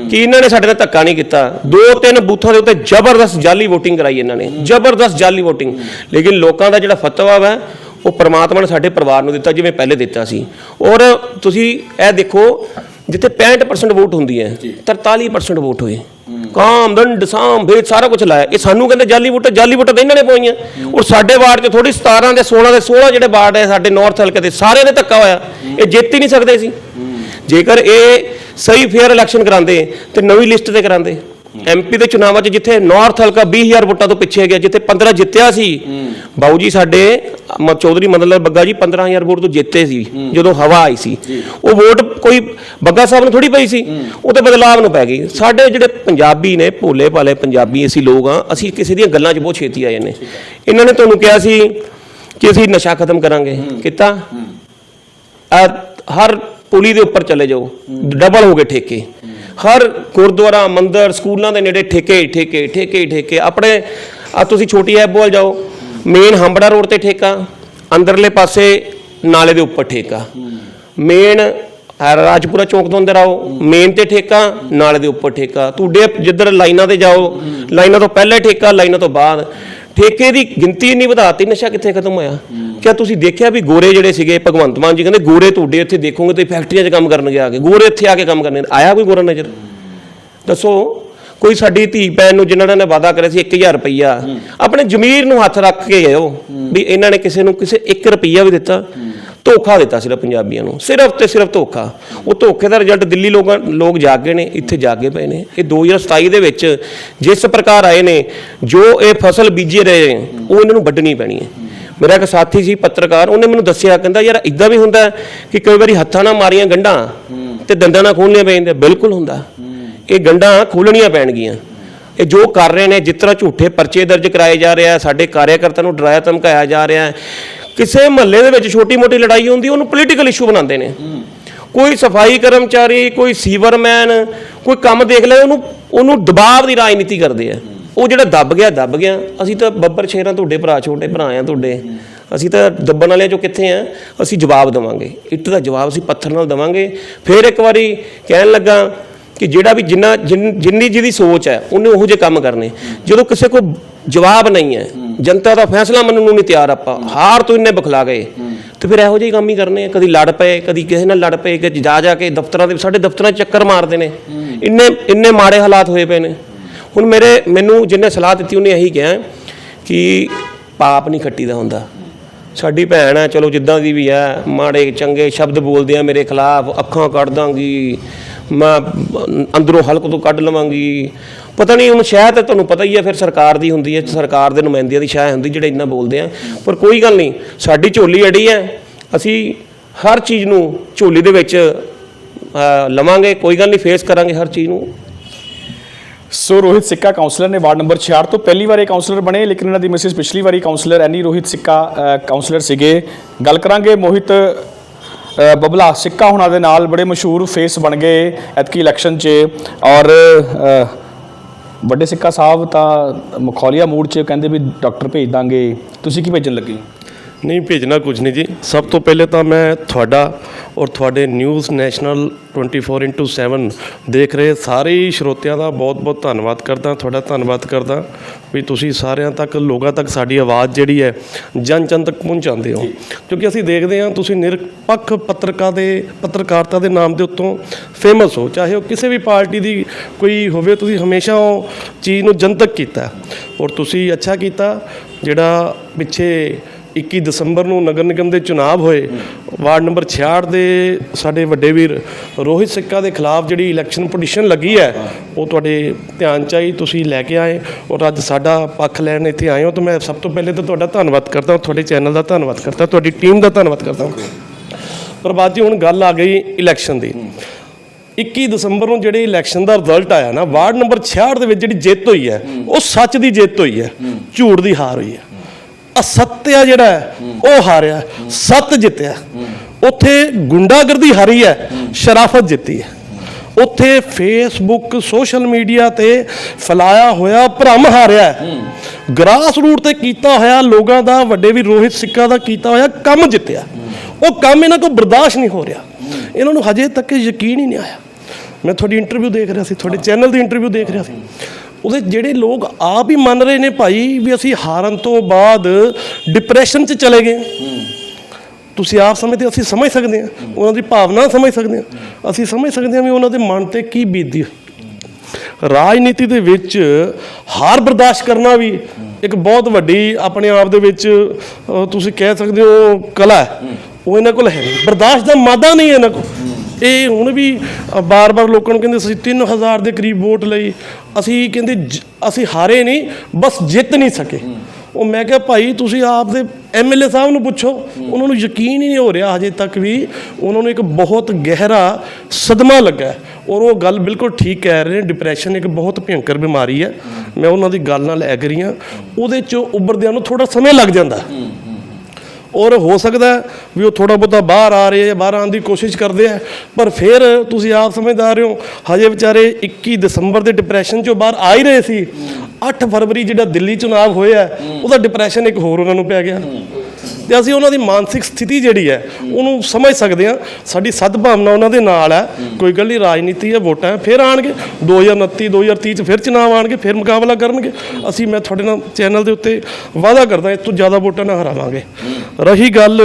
ਕਿ ਇਹਨਾਂ ਨੇ ਸਾਡੇ ਨਾਲ ਧੱਕਾ ਨਹੀਂ ਕੀਤਾ। ਦੋ ਤਿੰਨ ਬੂਥਾਂ ਦੇ ਉੱਤੇ ਜ਼ਬਰਦਸਤ ਜਾਲੀ VOTING ਕਰਾਈ ਇਹਨਾਂ ਨੇ। ਜ਼ਬਰਦਸਤ ਜਾਲੀ VOTING ਲੇਕਿਨ ਲੋਕਾਂ ਦਾ ਜਿਹੜਾ ਫਤਵਾ ਵਾ ਉਹ ਪ੍ਰਮਾਤਮਾ ਨੇ ਸਾਡੇ ਪਰਿਵਾਰ ਨੂੰ ਦਿੱਤਾ ਜਿਵੇਂ ਪਹਿਲੇ ਦਿੱਤਾ ਸੀ। ਔਰ ਤੁਸੀਂ ਇਹ ਦੇਖੋ ਜਿੱਥੇ 65% ਵੋਟ ਹੁੰਦੀ ਹੈ 43% ਵੋਟ ਹੋਏ। ਕਾਮ ਦੰਡ ਸਾਮ ਭੇਦ ਸਾਰਾ ਕੁਝ ਲਾਇਆ। ਇਹ ਸਾਨੂੰ ਕਹਿੰਦੇ ਜਾਲੀ ਵੋਟ ਜਾਲੀ ਵੋਟ ਤਾਂ ਇਹਨਾਂ ਨੇ ਪਾਈਆਂ ਔਰ ਸਾਡੇ ਵਾਰਡ 'ਚ ਥੋੜੀ 17 ਦੇ 16 ਦੇ 16 ਜਿਹੜੇ ਵਾਰਡ ਹੈ ਸਾਡੇ ਨਾਰਥ ਹਲਕੇ ਦੇ ਸਾਰਿਆਂ ਦੇ ਧੱਕਾ ਹੋਇਆ। ਇਹ ਜਿੱਤ ਹੀ ਨਹੀਂ ਸਕਦੇ ਸੀ ਜੇਕਰ ਇਹ ਸਹੀ ਫੇਅਰ ਇਲੈਕਸ਼ਨ ਕਰਾਉਂਦੇ ਤੇ ਨਵੀਂ ਲਿਸਟ ਤੇ ਕਰਾਉਂਦੇ। ਐਮਪੀ ਦੇ ਚੁਣਾਵਾਂ 'ਚ ਜਿੱਥੇ ਨਾਰਥ ਹਲਕਾ 20000 ਵੋਟਾਂ ਤੋਂ ਪਿੱਛੇ ਗਿਆ ਜਿੱਥੇ 15 ਜਿੱਤਿਆ ਸੀ ਬਾਊ ਜੀ ਸਾਡੇ ਮ- ਚੌਧਰੀ ਮਦਨ ਲਾਲ ਬੱਗਾ ਜੀ 15000 ਵੋਟ ਤੋਂ ਜਿੱਤੇ ਸੀ ਜਦੋਂ ਹਵਾ ਆਈ ਸੀ। ਉਹ ਵੋਟ ਕੋਈ ਬੱਗਾ ਸਾਹਿਬ ਨੂੰ ਥੋੜੀ ਪਈ ਸੀ ਉਹ ਤੇ ਬਦਲਾਵ ਨੂੰ ਪੈ ਗਈ। ਸਾਡੇ ਜਿਹੜੇ ਪੰਜਾਬੀ ਨੇ ਭੋਲੇ ਭਾਲੇ ਪੰਜਾਬੀ ਅਸੀਂ ਲੋਕ ਆ ਅਸੀਂ ਕਿਸੇ ਦੀਆਂ ਗੱਲਾਂ 'ਚ ਬਹੁਤ ਛੇਤੀ ਆ ਜਾਂਦੇ ਇਹਨਾਂ ਨੇ ਤੁਹਾਨੂੰ ਕਿਹਾ ਸੀ ਕਿ ਅਸੀਂ ਨਸ਼ਾ ਖਤਮ ਕਰਾਂਗੇ। ਕੀਤਾ? ਆ ਹਰ ਪੁਲੀ ਦੇ ਉੱਪਰ ਚਲੇ ਜਾਓ, ਡਬਲ ਹੋ ਗਏ ਠੇਕੇ। ਹਰ ਗੁਰਦੁਆਰਾ, ਮੰਦਿਰ, ਸਕੂਲਾਂ ਦੇ ਨੇੜੇ ਠੇਕੇ ਠੇਕੇ ਠੇਕੇ ਠੇਕੇ। ਆਪਣੇ, ਆ ਤੁਸੀਂ ਛੋਟੀ ਐਬੋਲ ਜਾਓ ਮੇਨ ਹੰਬੜਾ ਰੋਡ ਤੇ ਠੇਕਾ, ਅੰਦਰਲੇ ਪਾਸੇ ਨਾਲੇ ਦੇ ਉੱਪਰ ਠੇਕਾ। ਮੇਨ ਰਾਜਪੁਰਾ ਚੌਂਕ ਤੋਂ ਅੰਦਰ ਆਓ ਮੇਨ ਤੇ ਠੇਕਾ, ਨਾਲੇ ਦੇ ਉੱਪਰ ਠੇਕਾ। ਤੁਹਾਡੇ ਜਿੱਧਰ ਲਾਈਨਾਂ ਤੇ ਜਾਓ, ਲਾਈਨਾਂ ਤੋਂ ਪਹਿਲੇ ਠੇਕਾ, ਲਾਈਨਾਂ ਤੋਂ ਬਾਅਦ। ਠੇਕੇ ਦੀ ਗਿਣਤੀ ਨਹੀਂ ਵਧਾਤੀ ਨਸ਼ਾ ਕਿੱਥੇ ਖਤਮ ਹੋਇਆ? ਕਿਆ ਤੁਸੀਂ ਦੇਖਿਆ ਵੀ ਗੋਰੇ ਜਿਹੜੇ ਸੀਗੇ ਭਗਵੰਤ ਮਾਨ ਜੀ ਕਹਿੰਦੇ ਗੋਰੇ ਤੁਹਾਡੇ ਇੱਥੇ ਦੇਖੋਗੇ ਤੇ ਫੈਕਟਰੀਆਂ 'ਚ ਕੰਮ ਕਰਨਗੇ ਆ ਕੇ ਗੋਰੇ ਇੱਥੇ ਆ ਕੇ ਕੰਮ ਕਰਨੇ ਆਇਆ ਕੋਈ ਗੋਰਾ ਨਜ਼ਰ? ਦੱਸੋ ਕੋਈ ਸਾਡੀ ਧੀ ਭੈਣ ਨੂੰ ਜਿਨ੍ਹਾਂ ਨੇ ਵਾਅਦਾ ਕਰਿਆ ਸੀ 1000 ਰੁਪਈਆ ਆਪਣੇ ਜ਼ਮੀਰ ਨੂੰ ਹੱਥ ਰੱਖ ਕੇ ਗਏ ਉਹ ਵੀ ਇਹਨਾਂ ਨੇ ਕਿਸੇ ਨੂੰ ਕਿਸੇ 1 ਰੁਪਈਆ ਵੀ ਦਿੱਤਾ। ਧੋਖਾ ਦਿੱਤਾ ਸਿਰਫ ਪੰਜਾਬੀਆਂ ਨੂੰ। ਸਿਰਫ ਤੇ ਸਿਰਫ ਧੋਖਾ। ਉਹ ਧੋਖੇ ਦਾ ਰਿਜ਼ਲਟ ਦਿੱਲੀ ਲੋਕਾਂ ਲੋਕ ਜਾਗੇ ਨੇ ਇੱਥੇ ਜਾਗੇ ਪਏ ਨੇ। ਇਹ 2027 ਦੇ ਵਿੱਚ ਜਿਸ ਪ੍ਰਕਾਰ ਆਏ ਨੇ ਜੋ ਇਹ ਫਸਲ ਬੀਜੇ ਰਹੇ ਨੇ, ਉਹ ਇਹਨਾਂ ਨੂੰ ਵੱਢਣੀ ਪੈਣੀ ਹੈ। ਮੇਰਾ ਇੱਕ ਸਾਥੀ ਸੀ ਪੱਤਰਕਾਰ ਉਹਨੇ ਮੈਨੂੰ ਦੱਸਿਆ ਕਹਿੰਦਾ ਯਾਰ ਇਦਾਂ ਵੀ ਹੁੰਦਾ ਕਿ ਕਈ ਵਾਰੀ ਹੱਥਾਂ ਨਾਲ ਮਾਰੀਆਂ ਗੰਢਾਂ ਤੇ ਦੰਦਾਂ ਨਾਲ ਖੋਲਣੀਆਂ ਪੈਂਦੀਆਂ ਬਿਲਕੁਲ ਹੁੰਦਾ। ਇਹ ਗੰਢਾਂ ਖੋਲਣੀਆਂ ਪੈਣਗੀਆਂ। ਇਹ ਜੋ ਕਰ ਰਹੇ ਨੇ ਜਿਸ ਤਰ੍ਹਾਂ ਝੂਠੇ ਪਰਚੇ ਦਰਜ ਕਰਾਏ ਜਾ ਰਿਹਾ ਸਾਡੇ ਕਾਰਿਆਕਰਤਾ ਨੂੰ ਡਰਾਇਆ ਧਮਕਾਇਆ ਜਾ ਰਿਹਾ ਕਿਸੇ ਮਹੱਲੇ ਦੇ ਵਿੱਚ ਛੋਟੀ-ਮੋਟੀ ਲੜਾਈ ਹੁੰਦੀ, ਉਹਨੂੰ ਪੋਲੀਟੀਕਲ ਇਸ਼ੂ ਬਣਾਉਂਦੇ ਨੇ। ਕੋਈ ਸਫ਼ਾਈ ਕਰਮਚਾਰੀ, ਕੋਈ ਸੀਵਰਮੈਨ ਕੋਈ ਕੰਮ ਦੇਖ ਲੈ, ਉਹਨੂੰ ਉਹਨੂੰ ਦਬਾਅ ਦੀ ਰਾਜਨੀਤੀ ਕਰਦੇ ਆ। ਉਹ ਜਿਹੜਾ ਦੱਬ ਗਿਆ ਦੱਬ ਗਿਆ। ਅਸੀਂ ਤਾਂ ਬੱਬਰ ਸ਼ੇਰਾਂ ਤੁਹਾਡੇ ਭਰਾ, ਛੋਟੇ ਭਰਾ ਆ ਤੁਹਾਡੇ। ਅਸੀਂ ਤਾਂ ਦੱਬਣ ਵਾਲਿਆਂ ਚੋਂ ਕਿੱਥੇ ਆ? ਅਸੀਂ ਜਵਾਬ ਦੇਵਾਂਗੇ। ਇੱਟ ਦਾ ਜਵਾਬ ਅਸੀਂ ਪੱਥਰ ਨਾਲ ਦੇਵਾਂਗੇ। ਫਿਰ ਇੱਕ ਵਾਰੀ ਕਹਿਣ ਲੱਗਾ ਕਿ ਜਿਹੜਾ ਵੀ ਜਿੰਨਾ, ਜਿੰਨ- ਜਿੰਨੀ ਜਿਹਦੀ ਸੋਚ ਹੈ, ਉਹਨੇ ਉਹੋ ਜਿਹੇ ਕੰਮ ਕਰਨੇ। ਜਦੋਂ ਕਿਸੇ ਕੋਲ ਜਵਾਬ ਨਹੀਂ ਹੈ ਜਨਤਾ ਦਾ ਫੈਸਲਾ ਮੰਨਣ ਨੂੰ ਨਹੀਂ ਤਿਆਰ ਆਪਾਂ। ਹਾਰ ਤੋਂ ਇੰਨੇ ਬਖਲਾ ਗਏ। ਤੇ ਫਿਰ ਇਹੋ ਜਿਹੇ ਕੰਮ ਹੀ ਕਰਨੇ ਆ। ਕਦੀ ਲੜ ਪਏ, ਕਦੀ ਕਿਸੇ ਨਾਲ ਲੜ ਪਏ ਕਿ ਜਾ ਜਾ ਕੇ ਦਫ਼ਤਰਾਂ ਦੇ ਸਾਡੇ ਦਫ਼ਤਰਾਂ 'ਚ ਚੱਕਰ ਮਾਰਦੇ ਨੇ। ਇੰਨੇ ਇੰਨੇ ਮਾੜੇ ਹਾਲਾਤ ਹੋਏ ਪਏ ਨੇ। ਹੁਣ ਮੇਰੇ ਮੈਨੂੰ ਜਿੰਨੇ ਸਲਾਹ ਦਿੱਤੀ ਉਹਨੇ ਇਹੀ ਕਿਹਾ ਕਿ ਪਾਪ ਨਹੀਂ ਖੱਟੀ ਦਾ ਹੁੰਦਾ। ਸਾਡੀ ਭੈਣ ਹੈ ਚਲੋ ਜਿੱਦਾਂ ਦੀ ਵੀ ਹੈ ਮਾੜੇ ਚੰਗੇ ਸ਼ਬਦ ਬੋਲਦੇ ਆ ਮੇਰੇ ਖਿਲਾਫ, ਅੱਖਾਂ ਕੱਢ ਦਾਂਗੀ, ਮੈਂ ਅੰਦਰੋਂ ਹਲਕ ਤੋਂ ਕੱਢ ਲਵਾਂਗੀ। ਪਤਾ ਨਹੀਂ ਹੁਣ ਸ਼ਾਇਦ ਤੁਹਾਨੂੰ ਪਤਾ ਹੀ ਹੈ ਫਿਰ ਸਰਕਾਰ ਦੀ ਹੁੰਦੀ ਹੈ ਸਰਕਾਰ ਦੇ ਨੁਮਾਇੰਦਿਆਂ ਦੀ ਸ਼ਾਇਦ ਹੁੰਦੀ ਜਿਹੜੇ ਇੰਨਾ ਬੋਲਦੇ ਆ। ਪਰ ਕੋਈ ਗੱਲ ਨਹੀਂ ਸਾਡੀ ਝੋਲੀ ਅੜੀ ਹੈ ਅਸੀਂ ਹਰ ਚੀਜ਼ ਨੂੰ ਝੋਲੀ ਦੇ ਵਿੱਚ ਲਵਾਂਗੇ ਕੋਈ ਗੱਲ ਨਹੀਂ ਫੇਸ ਕਰਾਂਗੇ ਹਰ ਚੀਜ਼ ਨੂੰ। ਸੋ ਰੋਹਿਤ ਸਿੱਕਾ ਕਾਉਂਸਲਰ ਨੇ ਵਾਰਡ ਨੰਬਰ 66 ਤੋਂ ਪਹਿਲੀ ਵਾਰ ਇਹ ਕਾਉਂਸਲਰ ਬਣੇ ਲੇਕਿਨ ਇਹਨਾਂ ਦੀ ਮਿਸਿਸ ਪਿਛਲੀ ਵਾਰੀ ਕਾਉਂਸਲਰ ਐਨੀ ਰੋਹਿਤ ਸਿੱਕਾ ਅ, ਕਾਉਂਸਲਰ ਸੀਗੇ। ਗੱਲ ਕਰਾਂਗੇ ਮੋਹਿਤ ਬਬਲਾ ਸਿੱਕਾ ਹੁਣਾਂ ਦੇ ਨਾਲ ਬੜੇ ਮਸ਼ਹੂਰ ਫੇਸ ਬਣ ਗਏ ਐਤਕੀ ਇਲੈਕਸ਼ਨ 'ਚ। ਔਰ ਵੱਡੇ ਸਿੱਕਾ ਸਾਹਿਬ ਤਾਂ ਮਖੌਲੀਆ ਮੂਡ 'ਚ ਕਹਿੰਦੇ ਵੀ ਡਾਕਟਰ ਭੇਜ ਦਾਂਗੇ। ਤੁਸੀਂ ਕੀ ਭੇਜਣ ਲੱਗੇ? ਨਹੀਂ ਭੇਜਣਾ ਕੁਝ ਨਹੀਂ ਜੀ। ਸਭ ਤੋਂ ਪਹਿਲੇ ਤਾਂ ਮੈਂ ਤੁਹਾਡਾ ਔਰ ਤੁਹਾਡੇ ਨਿਊਜ਼ ਨੈਸ਼ਨਲ 24/7 ਦੇਖ ਰਹੇ ਸਾਰੇ ਹੀ ਸਰੋਤਿਆਂ ਦਾ ਬਹੁਤ-ਬਹੁਤ ਧੰਨਵਾਦ ਕਰਦਾ, ਤੁਹਾਡਾ ਧੰਨਵਾਦ ਕਰਦਾ ਵੀ ਤੁਸੀਂ ਸਾਰਿਆਂ ਤੱਕ, ਲੋਕਾਂ ਤੱਕ ਸਾਡੀ ਆਵਾਜ਼ ਜਿਹੜੀ ਹੈ ਜਨ ਜਨ ਤੱਕ ਪਹੁੰਚਾਉਂਦੇ ਹੋ। ਕਿਉਂਕਿ ਅਸੀਂ ਦੇਖਦੇ ਹਾਂ ਤੁਸੀਂ ਨਿਰਪੱਖ ਪੱਤਰਕਾਰ ਦੇ, ਪੱਤਰਕਾਰਤਾ ਦੇ ਨਾਮ ਦੇ ਉੱਤੋਂ ਫੇਮਸ ਹੋ। ਚਾਹੇ ਉਹ ਕਿਸੇ ਵੀ ਪਾਰਟੀ ਦੀ ਕੋਈ ਹੋਵੇ, ਤੁਸੀਂ ਹਮੇਸ਼ਾ ਉਹ ਚੀਜ਼ ਨੂੰ ਜਨਤਕ ਕੀਤਾ। ਔਰ ਤੁਸੀਂ ਅੱਛਾ ਕੀਤਾ, ਜਿਹੜਾ ਪਿੱਛੇ 21 ਦਸੰਬਰ ਨੂੰ ਨਗਰ ਨਿਗਮ ਦੇ ਚੁਣਾਵ ਹੋਏ। ਵਾਰਡ ਨੰਬਰ 66 ਦੇ ਸਾਡੇ ਵੱਡੇ ਵੀਰ ਰੋਹਿਤ ਸਿੱਕਾ ਦੇ ਖਿਲਾਫ ਜਿਹੜੀ ਇਲੈਕਸ਼ਨ ਪਟੀਸ਼ਨ ਲੱਗੀ ਹੈ, ਉਹ ਤੁਹਾਡੇ ਧਿਆਨ ਚ ਆਈ, ਤੁਸੀਂ ਲੈ ਕੇ ਆਏ ਔਰ ਅੱਜ ਸਾਡਾ ਪੱਖ ਲੈਣ ਇੱਥੇ ਆਏ ਹੋ। ਤਾਂ ਮੈਂ ਸਭ ਤੋਂ ਪਹਿਲੇ ਤਾਂ ਤੁਹਾਡਾ ਧੰਨਵਾਦ ਕਰਦਾ ਹਾਂ ਤੁਹਾਡੇ ਚੈਨਲ ਦਾ ਧੰਨਵਾਦ ਕਰਦਾ, ਤੁਹਾਡੀ ਟੀਮ ਦਾ ਧੰਨਵਾਦ ਕਰਦਾ। ਹਾਂ ਪਰ ਬਾਅਦ ਜੀ ਹੁਣ ਗੱਲ ਆ ਗਈ ਇਲੈਕਸ਼ਨ ਦੀ। 21 ਦਸੰਬਰ ਨੂੰ ਜਿਹੜੇ ਇਲੈਕਸ਼ਨ ਦਾ ਰਿਜ਼ਲਟ ਆਇਆ ਨਾ, ਵਾਰਡ ਨੰਬਰ 66 ਦੇ ਵਿੱਚ ਜਿਹੜੀ ਜਿੱਤ ਹੋਈ ਹੈ, ਉਹ ਸੱਚ ਦੀ ਜਿੱਤ ਹੋਈ ਹੈ, ਝੂਠ ਦੀ ਹਾਰ ਹੋਈ ਹੈ। ਅਸੱਤਿਆ ਜਿਹੜਾ ਉਹ ਹਾਰਿਆ ਸੱਤ ਜਿੱਤਿਆ। ਉੱਥੇ ਗੁੰਡਾਗਰਦੀ ਹਾਰੀ ਹੈ ਸ਼ਰਾਫਤ ਜਿੱਤੀ ਹੈ। ਉੱਥੇ ਫੇਸਬੁੱਕ ਸੋਸ਼ਲ ਮੀਡੀਆ ਤੇ ਫੈਲਾਇਆ ਹੋਇਆ ਭਰਮ ਹਾਰਿਆ ਗ੍ਰਾਸ ਰੂਟ ਤੇ ਕੀਤਾ ਹੋਇਆ ਲੋਕਾਂ ਦਾ ਵੱਡੇ ਵੀ ਰੋਹਿਤ ਸਿੱਕਾ ਦਾ ਕੀਤਾ ਹੋਇਆ ਕੰਮ ਜਿੱਤਿਆ। ਉਹ ਕੰਮ ਇਹਨਾਂ ਕੋਲ ਬਰਦਾਸ਼ਤ ਨਹੀਂ ਹੋ ਰਿਹਾ। ਇਹਨਾਂ ਨੂੰ ਹਜੇ ਤੱਕ ਯਕੀਨ ਹੀ ਨਹੀਂ ਆਇਆ। ਮੈਂ ਤੁਹਾਡੀ ਇੰਟਰਵਿਊ ਦੇਖ ਰਿਹਾ ਸੀ ਤੁਹਾਡੇ ਚੈਨਲ ਦੀ ਇੰਟਰਵਿਊ ਦੇਖ ਰਿਹਾ ਸੀ। ਉਹਦੇ ਜਿਹੜੇ ਲੋਕ ਆਪ ਹੀ ਮੰਨ ਰਹੇ ਨੇ ਭਾਈ ਵੀ ਅਸੀਂ ਹਾਰਨ ਤੋਂ ਬਾਅਦ ਡਿਪਰੈਸ਼ਨ 'ਚ ਚਲੇ ਗਏ। ਤੁਸੀਂ ਆਪ ਸਮਝਦੇ ਅਸੀਂ ਸਮਝ ਸਕਦੇ ਹਾਂ। ਉਹਨਾਂ ਦੀ ਭਾਵਨਾ ਸਮਝ ਸਕਦੇ ਹਾਂ। ਅਸੀਂ ਸਮਝ ਸਕਦੇ ਹਾਂ ਵੀ ਉਹਨਾਂ ਦੇ ਮਨ ਤੇ ਕੀ ਬੀਤੀ ਰਾਜਨੀਤੀ ਦੇ ਵਿੱਚ ਹਾਰ ਬਰਦਾਸ਼ਤ ਕਰਨਾ ਵੀ ਇੱਕ ਬਹੁਤ ਵੱਡੀ ਆਪਣੇ ਆਪ ਦੇ ਵਿੱਚ ਤੁਸੀਂ ਕਹਿ ਸਕਦੇ ਹੋ ਕਲਾ ਹੈ। ਉਹ ਇਹਨਾਂ ਕੋਲ ਹੈ ਨਹੀਂ। ਬਰਦਾਸ਼ਤ ਦਾ ਮਾਦਾ ਨਹੀਂ ਹੈ ਇਹਨਾਂ ਕੋਲ। ਇਹ ਹੁਣ ਵੀ ਬਾਰ-ਬਾਰ ਲੋਕਾਂ ਨੂੰ ਕਹਿੰਦੇ ਅਸੀਂ 3000 ਦੇ ਕਰੀਬ ਵੋਟ ਲਈ। ਅਸੀਂ ਕਹਿੰਦੇ ਜ- ਅਸੀਂ ਹਾਰੇ ਨਹੀਂ, ਬਸ ਜਿੱਤ ਨਹੀਂ ਸਕੇ। ਉਹ ਮੈਂ ਕਿਹਾ, ਭਾਈ, ਤੁਸੀਂ ਆਪ ਦੇ ਐਮਐਲਏ ਸਾਹਿਬ ਨੂੰ ਪੁੱਛੋ। ਉਹਨਾਂ ਨੂੰ ਯਕੀਨ ਹੀ ਨਹੀਂ ਹੋ ਰਿਹਾ ਹਜੇ ਤੱਕ ਵੀ ਉਹਨਾਂ ਨੂੰ ਇੱਕ ਬਹੁਤ ਗਹਿਰਾ ਸਦਮਾ ਲੱਗਾ ਹੈ। ਔਰ ਉਹ ਗੱਲ ਬਿਲਕੁਲ ਠੀਕ ਕਹਿ ਰਹੇ ਨੇ ਡਿਪਰੈਸ਼ਨ ਇੱਕ ਬਹੁਤ ਭਿਅੰਕਰ ਬਿਮਾਰੀ ਹੈ। ਮੈਂ ਉਹਨਾਂ ਦੀ ਗੱਲ ਨਾਲ ਐਗਰੀ ਹਾਂ। ਉਹਦੇ ਚੋਂ ਉੱਭਰਦਿਆਂ ਨੂੰ ਥੋੜਾ ਸਮਾਂ ਲੱਗ ਜਾਂਦਾ। ਔਰ ਹੋ ਸਕਦਾ ਵੀ ਉਹ ਥੋੜਾ ਬਹੁਤਾ ਬਾਹਰ ਆ ਰਹੇ ਆ ਬਾਹਰ ਆਉਣ ਦੀ ਕੋਸ਼ਿਸ਼ ਕਰਦੇ ਆ ਪਰ ਫਿਰ ਤੁਸੀਂ ਆਪ ਸਮਝਦਾਰ ਹੋ, ਹਜੇ ਵਿਚਾਰੇ 21 ਦਸੰਬਰ ਦੇ ਡਿਪਰੈਸ਼ਨ ਚੋਂ ਬਾਹਰ ਆ ਹੀ ਰਹੇ ਸੀ। 8 ਫਰਵਰੀ ਜਿਹੜਾ ਦਿੱਲੀ ਚੁਣਾਵ ਹੋਇਆ ਉਹਦਾ ਡਿਪਰੈਸ਼ਨ ਇੱਕ ਹੋਰ ਉਹਨਾਂ ਨੂੰ ਪੈ ਗਿਆ। ਤੇ ਅਸੀਂ ਉਹਨਾਂ ਦੀ ਮਾਨਸਿਕ ਸਥਿਤੀ ਜਿਹੜੀ ਹੈ ਉਹਨੂੰ ਸਮਝ ਸਕਦੇ ਹਾਂ। ਸਾਡੀ ਸਦਭਾਵਨਾ ਉਹਨਾਂ ਦੇ ਨਾਲ ਹੈ। ਕੋਈ ਗੱਲ ਨਹੀਂ ਰਾਜਨੀਤੀ ਹੈ ਵੋਟਾਂ ਹੈ ਫਿਰ ਆਣਗੇ 2029 2030 ਚ ਫਿਰ ਚੁਣਾਵ ਆਣਗੇ ਫਿਰ ਮੁਕਾਬਲਾ ਕਰਨਗੇ। ਅਸੀਂ ਮੈਂ ਤੁਹਾਡੇ ਨਾਲ ਚੈਨਲ ਦੇ ਉੱਤੇ ਵਾਅਦਾ ਕਰਦਾ ਇਸ ਤੋਂ ਜ਼ਿਆਦਾ ਵੋਟਾਂ ਨਾਲ ਹਰਾਵਾਂਗੇ। ਰਹੀ ਗੱਲ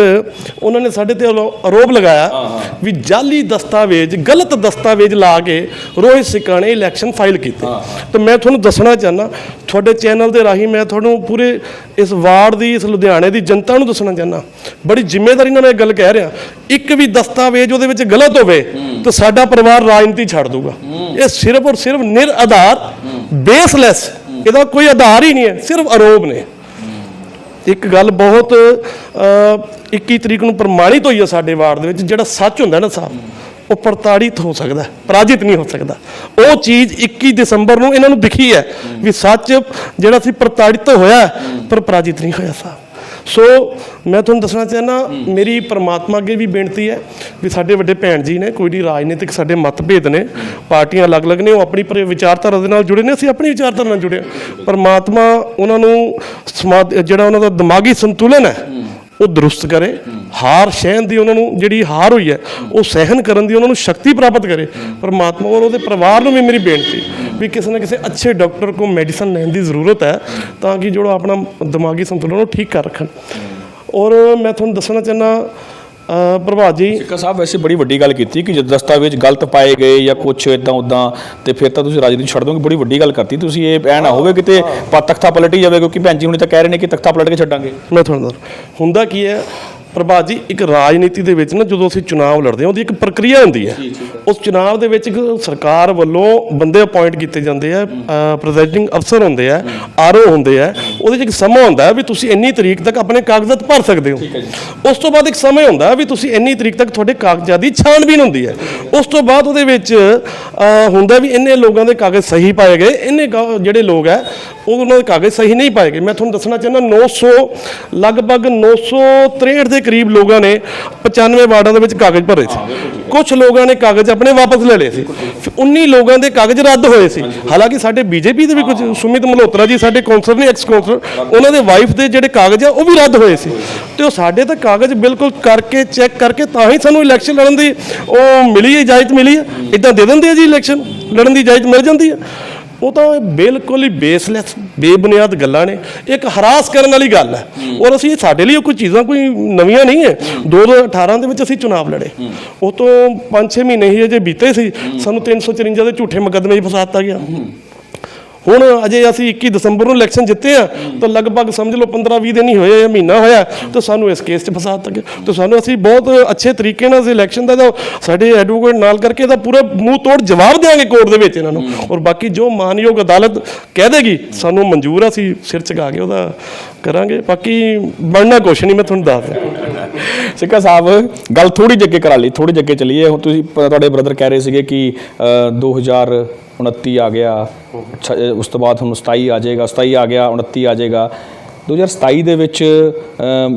ਉਹਨਾਂ ਨੇ ਸਾਡੇ ਤੇ ਆਰੋ- ਆਰੋਪ ਲਗਾਇਆ ਵੀ ਜਾਲੀ ਦਸਤਾਵੇਜ਼ ਗਲਤ ਦਸਤਾਵੇਜ਼ ਲਾ ਕੇ ਰੋਹਿਤ ਸਿੱਕਾ ਨੇ ਇਲੈਕਸ਼ਨ ਫਾਈਲ ਕੀਤੇ। ਤੇ ਮੈਂ ਤੁਹਾਨੂੰ ਦੱਸਣਾ ਚਾਹਨਾ ਤੁਹਾਡੇ ਚੈਨਲ ਦੇ ਰਾਹੀਂ ਮੈਂ ਤੁਹਾਨੂੰ ਪੂਰੇ ਇਸ ਵਾਰਡ ਦੀ ਇਸ ਲੁਧਿਆਣੇ ਦੀ ਜਨਤਾ ਨੂੰ ਦੱਸਣਾ ਚਾਹਨਾ ਬੜੀ ਜ਼ਿੰਮੇਵਾਰੀ ਨਾਲ ਮੈਂ ਗੱਲ ਕਹਿ ਰਿਹਾ। ਇੱਕ ਵੀ ਦਸਤਾਵੇਜ਼ ਉਹਦੇ ਵਿੱਚ ਗਲਤ ਹੋਵੇ ਤਾਂ ਸਾਡਾ ਪਰਿਵਾਰ ਰਾਜਨੀਤੀ ਛੱਡ ਦੂਗਾ। ਇਹ ਸਿਰਫ ਔਰ ਸਿਰਫ ਨਿਰ ਆਧਾਰ ਬੇਸਲੈਸ ਇਹਦਾ ਕੋਈ ਆਧਾਰ ਹੀ ਨਹੀਂ ਹੈ ਸਿਰਫ ਆਰੋਪ ਨੇ। ਇੱਕ ਗੱਲ ਬਹੁਤ ਅ, 21 ਤਰੀਕ ਨੂੰ ਪ੍ਰਮਾਣਿਤ ਹੋਈ ਹੈ ਸਾਡੇ ਵਾਰਡ ਦੇ ਵਿੱਚ ਜਿਹੜਾ ਸੱਚ ਹੁੰਦਾ ਨਾ ਸਾਹਿਬ ਉਹ ਪ੍ਰਤਾੜਿਤ ਹੋ ਸਕਦਾ ਪਰਾਜਿਤ ਨਹੀਂ ਹੋ ਸਕਦਾ। ਉਹ ਚੀਜ਼ 21 ਦਸੰਬਰ ਨੂੰ ਇਹਨਾਂ ਨੂੰ ਦਿਖੀ ਹੈ ਵੀ ਸੱਚ ਜਿਹੜਾ ਸੀ ਪ੍ਰਤਾੜਿਤ ਹੋਇਆ ਪਰ ਪਰਾਜਿਤ ਨਹੀਂ ਹੋਇਆ ਸਾਹਿਬ। ਸੋ ਮੈਂ ਤੁਹਾਨੂੰ ਦੱਸਣਾ ਚਾਹੁੰਦਾ, ਮੇਰੀ ਪ੍ਰਮਾਤਮਾ ਅੱਗੇ ਵੀ ਬੇਨਤੀ ਹੈ ਵੀ ਸਾਡੇ ਵੱਡੇ ਭੈਣ ਜੀ ਨੇ, ਕੋਈ ਨਹੀਂ ਰਾਜਨੀਤਿਕ ਸਾਡੇ ਮਤਭੇਦ ਨੇ, ਪਾਰਟੀਆਂ ਅਲੱਗ-ਅਲੱਗ ਨੇ, ਉਹ ਆਪਣੀ ਪਰ ਵਿਚਾਰਧਾਰਾ ਦੇ ਨਾਲ ਜੁੜੇ ਨੇ, ਅਸੀਂ ਆਪਣੀ ਵਿਚਾਰਧਾਰਾ ਨਾਲ ਜੁੜੇ ਹਾਂ। ਪਰਮਾਤਮਾ ਉਹਨਾਂ ਨੂੰ ਸਮਾ- ਜਿਹੜਾ ਉਹਨਾਂ ਦਾ ਦਿਮਾਗੀ ਸੰਤੁਲਨ ਹੈ, ਉਹ ਦਰੁਸਤ ਕਰੇ, ਹਾਰ ਸਹਿਣ ਦੀ ਉਹਨਾਂ ਨੂੰ ਜਿਹੜੀ ਹਾਰ ਹੋਈ ਹੈ, ਉਹ ਸਹਿਣ ਕਰਨ ਦੀ ਉਹਨਾਂ ਨੂੰ ਸ਼ਕਤੀ ਪ੍ਰਾਪਤ ਕਰੇ ਪਰਮਾਤਮਾ ਔਰ ਉਹਦੇ ਪਰਿਵਾਰ ਨੂੰ ਵੀ ਮੇਰੀ ਬੇਨਤੀ ਵੀ ਕਿਸੇ ਨਾ ਕਿਸੇ ਅੱਛੇ ਡਾਕਟਰ ਕੋਲ ਮੈਡੀਸਨ ਲੈਣ ਦੀ ਜ਼ਰੂਰਤ ਹੈ ਤਾਂ ਕਿ ਜਿਹੜਾ ਆਪਣਾ ਦਿਮਾਗੀ ਸੰਤੁਲਨ ਉਹ ਠੀਕ ਕਰ ਰੱਖਣ। ਔਰ ਮੈਂ ਤੁਹਾਨੂੰ ਦੱਸਣਾ ਚਾਹੁੰਦਾ ਅ, ਪ੍ਰਭਾਤ ਜੀ। ਸਿੱਕਾ ਸਾਹਿਬ ਵੈਸੇ ਬੜੀ ਵੱਡੀ ਗੱਲ ਕੀਤੀ ਕਿ ਜਦ ਦਸਤਾਵੇਜ਼ ਗਲਤ ਪਾਏ ਗਏ ਜਾਂ ਕੁਝ ਇਦਾਂ ਉਦਾਂ ਤੇ ਫਿਰ ਤਾਂ ਤੁਸੀਂ ਰਾਜਨੀਤੀ ਛੱਡ ਦੋਗੇ ਬੜੀ ਵੱਡੀ ਗੱਲ ਕਰਤੀ ਤੁਸੀਂ ਇਹ ਐ ਨਾ ਹੋਵੇ ਕਿਤੇ ਤਖਤਾ ਪਲਟ ਜਾਵੇ ਕਿਉਂਕਿ ਭੈਣ ਜੀ ਹੁਣੇ ਤਾਂ ਕਹਿ ਰਹੇ ਨੇ ਕਿ ਤਖਤਾ ਪਲਟ ਕੇ ਛੱਡਾਂਗੇ। ਮੈਂ ਤੁਹਾਨੂੰ ਦੱਸ ਹੁੰਦਾ ਕੀ ਹੈ ਪ੍ਰਭਾਤ ਜੀ ਇੱਕ ਰਾਜਨੀਤੀ ਦੇ ਵਿੱਚ ਨਾ ਜਦੋਂ ਅਸੀਂ ਚੁਣਾਵ ਲੜਦੇ ਹਾਂ ਉਹਦੀ ਇੱਕ ਪ੍ਰਕਿਰਿਆ ਹੁੰਦੀ ਹੈ। ਉਸ ਚੁਣਾਵ ਦੇ ਵਿੱਚ ਸਰਕਾਰ ਵੱਲੋਂ ਬੰਦੇ ਅਪਾਇੰਟ ਕੀਤੇ ਜਾਂਦੇ ਆ ਪ੍ਰੈਜ਼ਾਈਡਿੰਗ ਅਫਸਰ ਹੁੰਦੇ ਆ ਆਰਓ ਹੁੰਦੇ ਆ ਉਹਦੇ 'ਚ ਇੱਕ ਸਮਾਂ ਹੁੰਦਾ ਵੀ ਤੁਸੀਂ ਇੰਨੀ ਤਰੀਕ ਤੱਕ ਆਪਣੇ ਕਾਗਜ਼ਾਤ ਭਰ ਸਕਦੇ ਹੋ। ਉਸ ਤੋਂ ਬਾਅਦ ਇੱਕ ਸਮੇਂ ਹੁੰਦਾ ਵੀ ਤੁਸੀਂ ਇੰਨੀ ਤਰੀਕ ਤੱਕ ਤੁਹਾਡੇ ਕਾਗਜ਼ਾਤ ਦੀ ਛਾਣਬੀਨ ਹੁੰਦੀ ਹੈ। ਉਸ ਤੋਂ ਬਾਅਦ ਉਹਦੇ ਵਿੱਚ ਹੁੰਦਾ ਵੀ ਇੰਨੇ ਲੋਕਾਂ ਦੇ ਕਾਗਜ਼ ਸਹੀ ਪਾਏ ਗਏ ਇੰਨੇ ਜਿਹੜੇ ਲੋਕ ਹੈ ਉਹ ਉਹਨਾਂ ਦੇ ਕਾਗਜ਼ ਸਹੀ ਨਹੀਂ ਪਾਏ ਗਏ। ਮੈਂ ਤੁਹਾਨੂੰ ਦੱਸਣਾ ਚਾਹੁੰਦਾ 900 ਲਗਭਗ 963 ਦੇ ਕਰੀਬ ਲੋਕਾਂ ਨੇ 95 ਵਾਰਡਾਂ ਦੇ ਵਿੱਚ ਕਾਗਜ਼ ਭਰੇ ਸੀ। ਕੁਝ ਲੋਕਾਂ ਨੇ ਕਾਗਜ਼ ਆਪਣੇ ਵਾਪਸ ਲੈ ਲਏ ਸੀ। ਫਿਰ 19 ਲੋਕਾਂ ਦੇ ਕਾਗਜ਼ ਰੱਦ ਹੋਏ ਸੀ। ਹਾਲਾਂਕਿ ਸਾਡੇ ਬੀਜੇਪੀ ਦੇ ਵੀ ਕੁਝ ਸੁਮਿਤ ਮਲਹੋਤਰਾ ਜੀ, ਸਾਡੇ ਕੌਂਸਲਰ ਨੇ ਐਕਸ ਕੌਂਸਲਰ ਉਹਨਾਂ ਦੇ ਵਾਈਫ ਦੇ ਜਿਹੜੇ ਕਾਗਜ਼ ਆ, ਉਹ ਵੀ ਰੱਦ ਹੋਏ ਸੀ। ਤੇ ਉਹ ਸਾਡੇ ਤਾਂ ਕਾਗਜ਼ ਬਿਲਕੁਲ ਕਰਕੇ ਚੈੱਕ ਕਰਕੇ ਤਾਂ ਹੀ ਸਾਨੂੰ ਇਲੈਕਸ਼ਨ ਲੜਨ ਦੀ ਉਹ ਮਿਲੀ ਇਜਾਜ਼ਤ ਮਿਲੀ ਹੈ। ਇਦਾਂ ਦੇ ਦਿੰਦੇ ਆ ਜੀ ਇਲੈਕਸ਼ਨ ਲੜਨ ਦੀ ਇਜਾਜ਼ਤ ਮਿਲ ਜਾਂਦੀ ਹੈ। ਉਹ ਤਾਂ ਬਿਲਕੁਲ ਹੀ ਬੇਸਲੈਸ ਬੇਬੁਨਿਆਦ ਗੱਲਾਂ ਨੇ। ਇੱਕ ਹਰਾਸ ਕਰਨ ਵਾਲੀ ਗੱਲ ਹੈ। ਔਰ ਅਸੀਂ ਸਾਡੇ ਲਈ ਉਹ ਕੋਈ ਚੀਜ਼ਾਂ ਕੋਈ ਨਵੀਆਂ ਨਹੀਂ ਹੈ। 2018 ਦੇ ਵਿੱਚ ਅਸੀਂ ਚੁਣਾਵ ਲੜੇ। ਉਹ ਤੋਂ 5-6 ਮਹੀਨੇ ਹੀ ਅਜੇ ਬੀਤੇ ਸੀ। ਸਾਨੂੰ 354 ਦੇ ਝੂਠੇ ਮੁਕੱਦਮੇ 'ਚ ਫਸਾ ਦਿੱਤਾ ਗਿਆ। ਹੁਣ ਅਜੇ ਅਸੀਂ 21 ਦਸੰਬਰ ਨੂੰ ਇਲੈਕਸ਼ਨ ਜਿੱਤੇ ਆ ਤਾਂ ਲਗਭਗ ਸਮਝ ਲਓ 15-20 ਦਿਨ ਹੀ ਹੋਏ ਆ ਮਹੀਨਾ ਹੋਇਆ ਤਾਂ ਸਾਨੂੰ ਇਸ ਕੇਸ 'ਚ ਫਸਾ ਦਿੱਤਾ ਗਿਆ। ਤਾਂ ਸਾਨੂੰ ਅਸੀਂ ਬਹੁਤ ਅੱਛੇ ਤਰੀਕੇ ਨਾਲ ਇਸ ਇਲੈਕਸ਼ਨ ਦਾ ਸਾਡੇ ਐਡਵੋਕੇਟ ਨਾਲ ਕਰਕੇ ਇਹਦਾ ਪੂਰਾ ਮੂੰਹ ਤੋੜ ਜਵਾਬ ਦੇਵਾਂਗੇ ਕੋਰਟ ਦੇ ਵਿੱਚ ਇਹਨਾਂ ਨੂੰ। ਔਰ ਬਾਕੀ ਜੋ ਮਾਨਯੋਗ ਅਦਾਲਤ ਕਹਿ ਦੇਗੀ ਸਾਨੂੰ ਮਨਜ਼ੂਰ ਆ ਅਸੀਂ ਸਿਰ ਚਕਾ ਕੇ ਉਹਦਾ ਕਰਾਂਗੇ। ਬਾਕੀ ਬਣਨਾ ਕੁਛ ਨਹੀਂ ਮੈਂ ਤੁਹਾਨੂੰ ਦੱਸ ਦਿਆਂ। ਸਿੱਕਾ ਸਾਹਿਬ ਗੱਲ ਥੋੜੀ ਜਿਹੀ ਅੱਗੇ ਕਰਾ ਲਈ ਥੋੜੀ ਜਿਹੀ ਅੱਗੇ ਚੱਲੀਏ। ਹੁਣ ਤੁਸੀਂ ਤੁਹਾਡੇ ਬ੍ਰਦਰ ਕਹਿ ਰਹੇ ਸੀਗੇ ਕਿ ਅ, 2029 ਆ ਗਿਆ। ਉਸ ਤੋਂ ਬਾਅਦ ਹੁਣ 27 ਆ ਜਾਏਗਾ 27 ਆ ਗਿਆ 29 ਆ ਜਾਏਗਾ। 2027 ਦੇ ਵਿੱਚ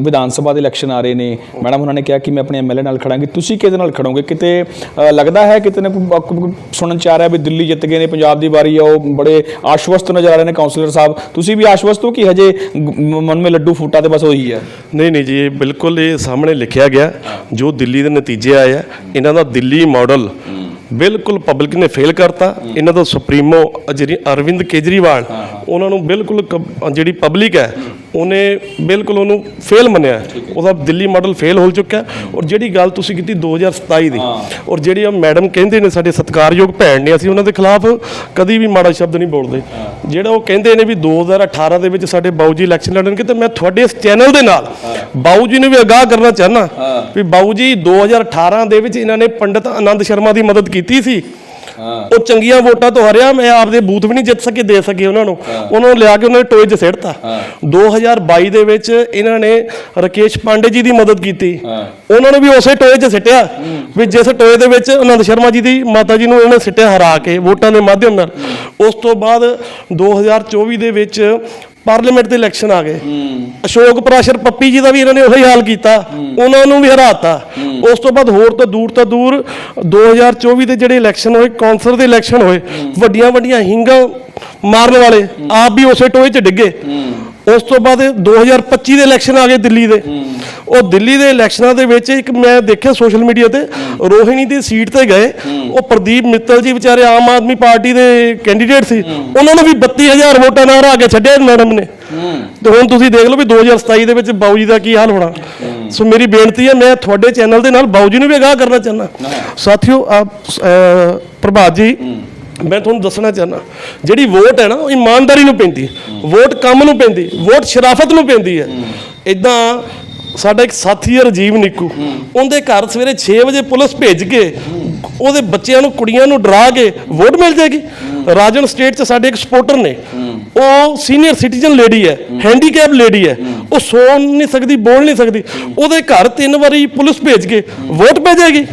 ਵਿਧਾਨ ਸਭਾ ਦੇ ਇਲੈਕਸ਼ਨ ਆ ਰਹੇ ਨੇ। ਮੈਡਮ ਉਹਨਾਂ ਨੇ ਕਿਹਾ ਕਿ ਮੈਂ ਆਪਣੇ ਐਮਐਲਏ ਨਾਲ ਖੜਾਂਗੀ। ਤੁਸੀਂ ਕਿਹਦੇ ਨਾਲ ਖੜੋਗੇ? ਕਿਤੇ ਲੱਗਦਾ ਹੈ ਕਿਤੇ ਨਾ ਸੁਣਨ ਚ ਆ ਰਿਹਾ ਵੀ ਦਿੱਲੀ ਜਿੱਤ ਗਏ ਨੇ ਪੰਜਾਬ ਦੀ ਵਾਰੀ ਆ ਉਹ ਬੜੇ ਆਸ਼ਵਸਤ ਨਜ਼ਰ ਆ ਰਹੇ ਨੇ ਕਾਉਂਸਲਰ ਸਾਹਿਬ। ਤੁਸੀਂ ਵੀ ਆਸ਼ਵਸਤ ਹੋ ਕਿ ਹਜੇ ਮਨ ਮੇ ਲੱਡੂ ਫੂਟਾ ਤੇ ਬਸ ਉਹੀ ਹੈ? ਨਹੀਂ ਨਹੀਂ ਜੀ ਇਹ ਬਿਲਕੁਲ ਇਹ ਸਾਹਮਣੇ ਲਿਖਿਆ ਗਿਆ ਜੋ ਦਿੱਲੀ ਦੇ ਨਤੀਜੇ ਆਏ ਆ। ਇਹਨਾਂ ਦਾ ਦਿੱਲੀ ਮਾਡਲ ਬਿਲਕੁਲ ਪਬਲਿਕ ਨੇ ਫੇਲ ਕਰਤਾ। ਇਹਨਾਂ ਦਾ ਸੁਪਰੀਮੋ ਜਿਹੜੀ ਅਰਵਿੰਦ ਕੇਜਰੀਵਾਲ ਉਹਨਾਂ ਨੂੰ ਬਿਲਕੁਲ ਕ- ਜਿਹੜੀ ਪਬਲਿਕ ਹੈ ਉਹਨੇ ਬਿਲਕੁਲ ਉਹਨੂੰ ਫੇਲ ਮੰਨਿਆ ਹੈ। ਉਹਦਾ ਦਿੱਲੀ ਮਾਡਲ ਫੇਲ ਹੋ ਚੁੱਕਾ ਹੈ। ਔਰ ਜਿਹੜੀ ਗੱਲ ਤੁਸੀਂ ਕੀਤੀ 2027 ਦੀ ਔਰ ਜਿਹੜੀ ਆ ਮੈਡਮ ਕਹਿੰਦੇ ਨੇ ਸਾਡੇ ਸਤਿਕਾਰਯੋਗ ਭੈਣ ਨੇ ਅਸੀਂ ਉਹਨਾਂ ਦੇ ਖਿਲਾਫ ਕਦੀ ਵੀ ਮਾੜਾ ਸ਼ਬਦ ਨਹੀਂ ਬੋਲਦੇ। ਜਿਹੜਾ ਉਹ ਕਹਿੰਦੇ ਨੇ ਵੀ 2018 ਦੇ ਵਿੱਚ ਸਾਡੇ ਬਾਊ ਜੀ ਇਲੈਕਸ਼ਨ ਲੜਨਗੇ ਤੇ ਮੈਂ ਤੁਹਾਡੇ ਇਸ ਚੈਨਲ ਦੇ ਨਾਲ ਬਾਊ ਜੀ ਨੂੰ ਵੀ ਅਗਾਹ ਕਰਨਾ ਚਾਹਨਾ ਵੀ ਬਾਊ ਜੀ 2018 ਦੇ ਵਿੱਚ ਇਹਨਾਂ ਨੇ ਪੰਡਤ ਆਨੰਦ ਸ਼ਰਮਾ ਦੀ ਮਦਦ ਕੀਤੀ ਸੀ। ਉਹ ਚੰਗੀਆਂ ਵੋਟਾਂ ਤੋਂ ਹਰਿਆ ਮੈਂ ਆਪਦੇ ਬੂਥ ਵੀ ਨਹੀਂ ਜਿੱਤ ਸਕੇ ਦੇ ਸਕੇ ਉਹਨਾਂ ਨੂੰ। ਉਹਨਾਂ ਨੂੰ ਲਿਆ ਕੇ ਉਹਨਾਂ ਨੇ ਟੋਏ 'ਚ ਸਿੱਟਤਾ। 2022 ਦੇ ਵਿੱਚ ਇਹਨਾਂ ਨੇ ਰਕੇਸ਼ ਪਾਂਡੇ ਜੀ ਦੀ ਮਦਦ ਕੀਤੀ। ਉਹਨਾਂ ਨੂੰ ਵੀ ਉਸੇ ਟੋਏ 'ਚ ਸਿੱਟਿਆ। ਵੀ ਜਿਸ ਟੋਏ ਦੇ ਵਿੱਚ ਆਨੰਦ ਸ਼ਰਮਾ ਜੀ ਦੀ ਮਾਤਾ ਜੀ ਨੂੰ ਉਹਨਾਂ ਨੇ ਸਿੱਟਿਆ ਹਰਾ ਕੇ ਵੋਟਾਂ ਦੇ ਮਾਧਿਅਮ ਨਾਲ। ਉਸ ਤੋਂ ਬਾਅਦ 2024 ਦੇ ਵਿੱਚ ਪਾਰਲੀਮੈਂਟ ਦੇ ਇਲੈਕਸ਼ਨ ਆ ਗਏ। ਅਸ਼ੋਕ ਪ੍ਰਾਸ਼ਰ ਪੱਪੀ ਜੀ ਦਾ ਵੀ ਇਹਨਾਂ ਨੇ ਉਹੀ ਹਾਲ ਕੀਤਾ। ਉਹਨਾਂ ਨੂੰ ਵੀ ਹਰਾਤਾ। ਉਸ ਤੋਂ ਬਾਅਦ ਹੋਰ ਤਾਂ ਦੂਰ ਤਾਂ ਦੂਰ 2024 ਦੇ ਜਿਹੜੇ ਇਲੈਕਸ਼ਨ ਹੋਏ ਕੌਂਸਲ ਦੇ ਇਲੈਕਸ਼ਨ ਹੋਏ ਵੱਡੀਆਂ ਵੱਡੀਆਂ ਹਿੰਗਾਂ ਮਾਰਨ ਵਾਲੇ ਆਪ ਵੀ ਉਸੇ ਟੋਏ 'ਚ ਡਿੱਗੇ। ਉਸ ਤੋਂ ਬਾਅਦ 2025 ਦੇ ਇਲੈਕਸ਼ਨ ਆ ਗਏ ਦਿੱਲੀ ਦੇ। ਉਹ ਦਿੱਲੀ ਦੇ ਇਲੈਕਸ਼ਨਾਂ ਦੇ ਵਿੱਚ ਇੱਕ ਮੈਂ ਦੇਖਿਆ ਸੋਸ਼ਲ ਮੀਡੀਆ ਤੇ ਰੋਹਿਣੀ ਦੀ ਸੀਟ ਤੇ ਗਏ। ਉਹ ਪ੍ਰਦੀਪ ਮਿੱਤਲ ਜੀ ਵਿਚਾਰੇ ਆਮ ਆਦਮੀ ਪਾਰਟੀ ਦੇ ਕੈਂਡੀਡੇਟ ਸੀ। ਉਹਨਾਂ ਨੂੰ ਵੀ 32000 ਵੋਟਾਂ ਨਾਲ ਹਰਾ ਕੇ ਛੱਡਿਆ ਮੈਡਮ ਨੇ ਤੇ ਹੁਣ ਤੁਸੀਂ ਦੇਖ ਲਓ ਵੀ 2027 ਦੇ ਵਿੱਚ ਬਾਊ ਜੀ ਦਾ ਕੀ ਹਾਲ ਹੋਣਾ। ਸੋ ਮੇਰੀ ਬੇਨਤੀ ਹੈ ਮੈਂ ਤੁਹਾਡੇ ਚੈਨਲ ਦੇ ਨਾਲ ਬਾਊ ਜੀ ਨੂੰ ਵੀ ਅਗਾਹ ਕਰਨਾ ਚਾਹੁੰਦਾ। ਸਾਥੀਓ ਅਹ, ਪ੍ਰਭਾਤ ਜੀ ਮੈਂ ਤੁਹਾਨੂੰ ਦੱਸਣਾ ਚਾਹੁੰਦਾ, ਜਿਹੜੀ ਵੋਟ ਹੈ ਨਾ, ਉਹ ਇਮਾਨਦਾਰੀ ਨੂੰ ਪੈਂਦੀ ਹੈ। ਵੋਟ ਕੰਮ ਨੂੰ ਪੈਂਦੀ ਵੋਟ ਸ਼ਰਾਫਤ ਨੂੰ ਪੈਂਦੀ ਹੈ। ਇਦਾਂ ਸਾਡਾ ਇੱਕ ਸਾਥੀ ਹੈ ਰਜੀਵ ਨਿੱਕੂ, ਉਹਦੇ ਘਰ ਸਵੇਰੇ 6 ਵਜੇ ਪੁਲਿਸ ਭੇਜ ਕੇ ਉਹਦੇ ਬੱਚਿਆਂ ਨੂੰ, ਕੁੜੀਆਂ ਨੂੰ ਡਰਾ ਕੇ ਵੋਟ ਮਿਲ ਜਾਏਗੀ। ਰਾਜਨ ਸਟੇਟ 'ਚ ਸਾਡੇ ਇੱਕ ਸਪੋਰਟਰ ਨੇ। ਉਹ ਸੀਨੀਅਰ ਸਿਟੀਜ਼ਨ ਲੇਡੀ ਹੈ, ਹੈਂਡੀਕੈਪ ਲੇਡੀ ਹੈ। ਉਹ ਸੌ ਨਹੀਂ ਸਕਦੀ, ਬੋਲ ਨਹੀਂ ਸਕਦੀ। ਉਹਦੇ ਘਰ ਤਿੰਨ ਵਾਰੀ ਪੁਲਿਸ ਭੇਜ ਕੇ ਵੋਟ ਭੇਜੇਗੀ। ਜਾਏਗੀ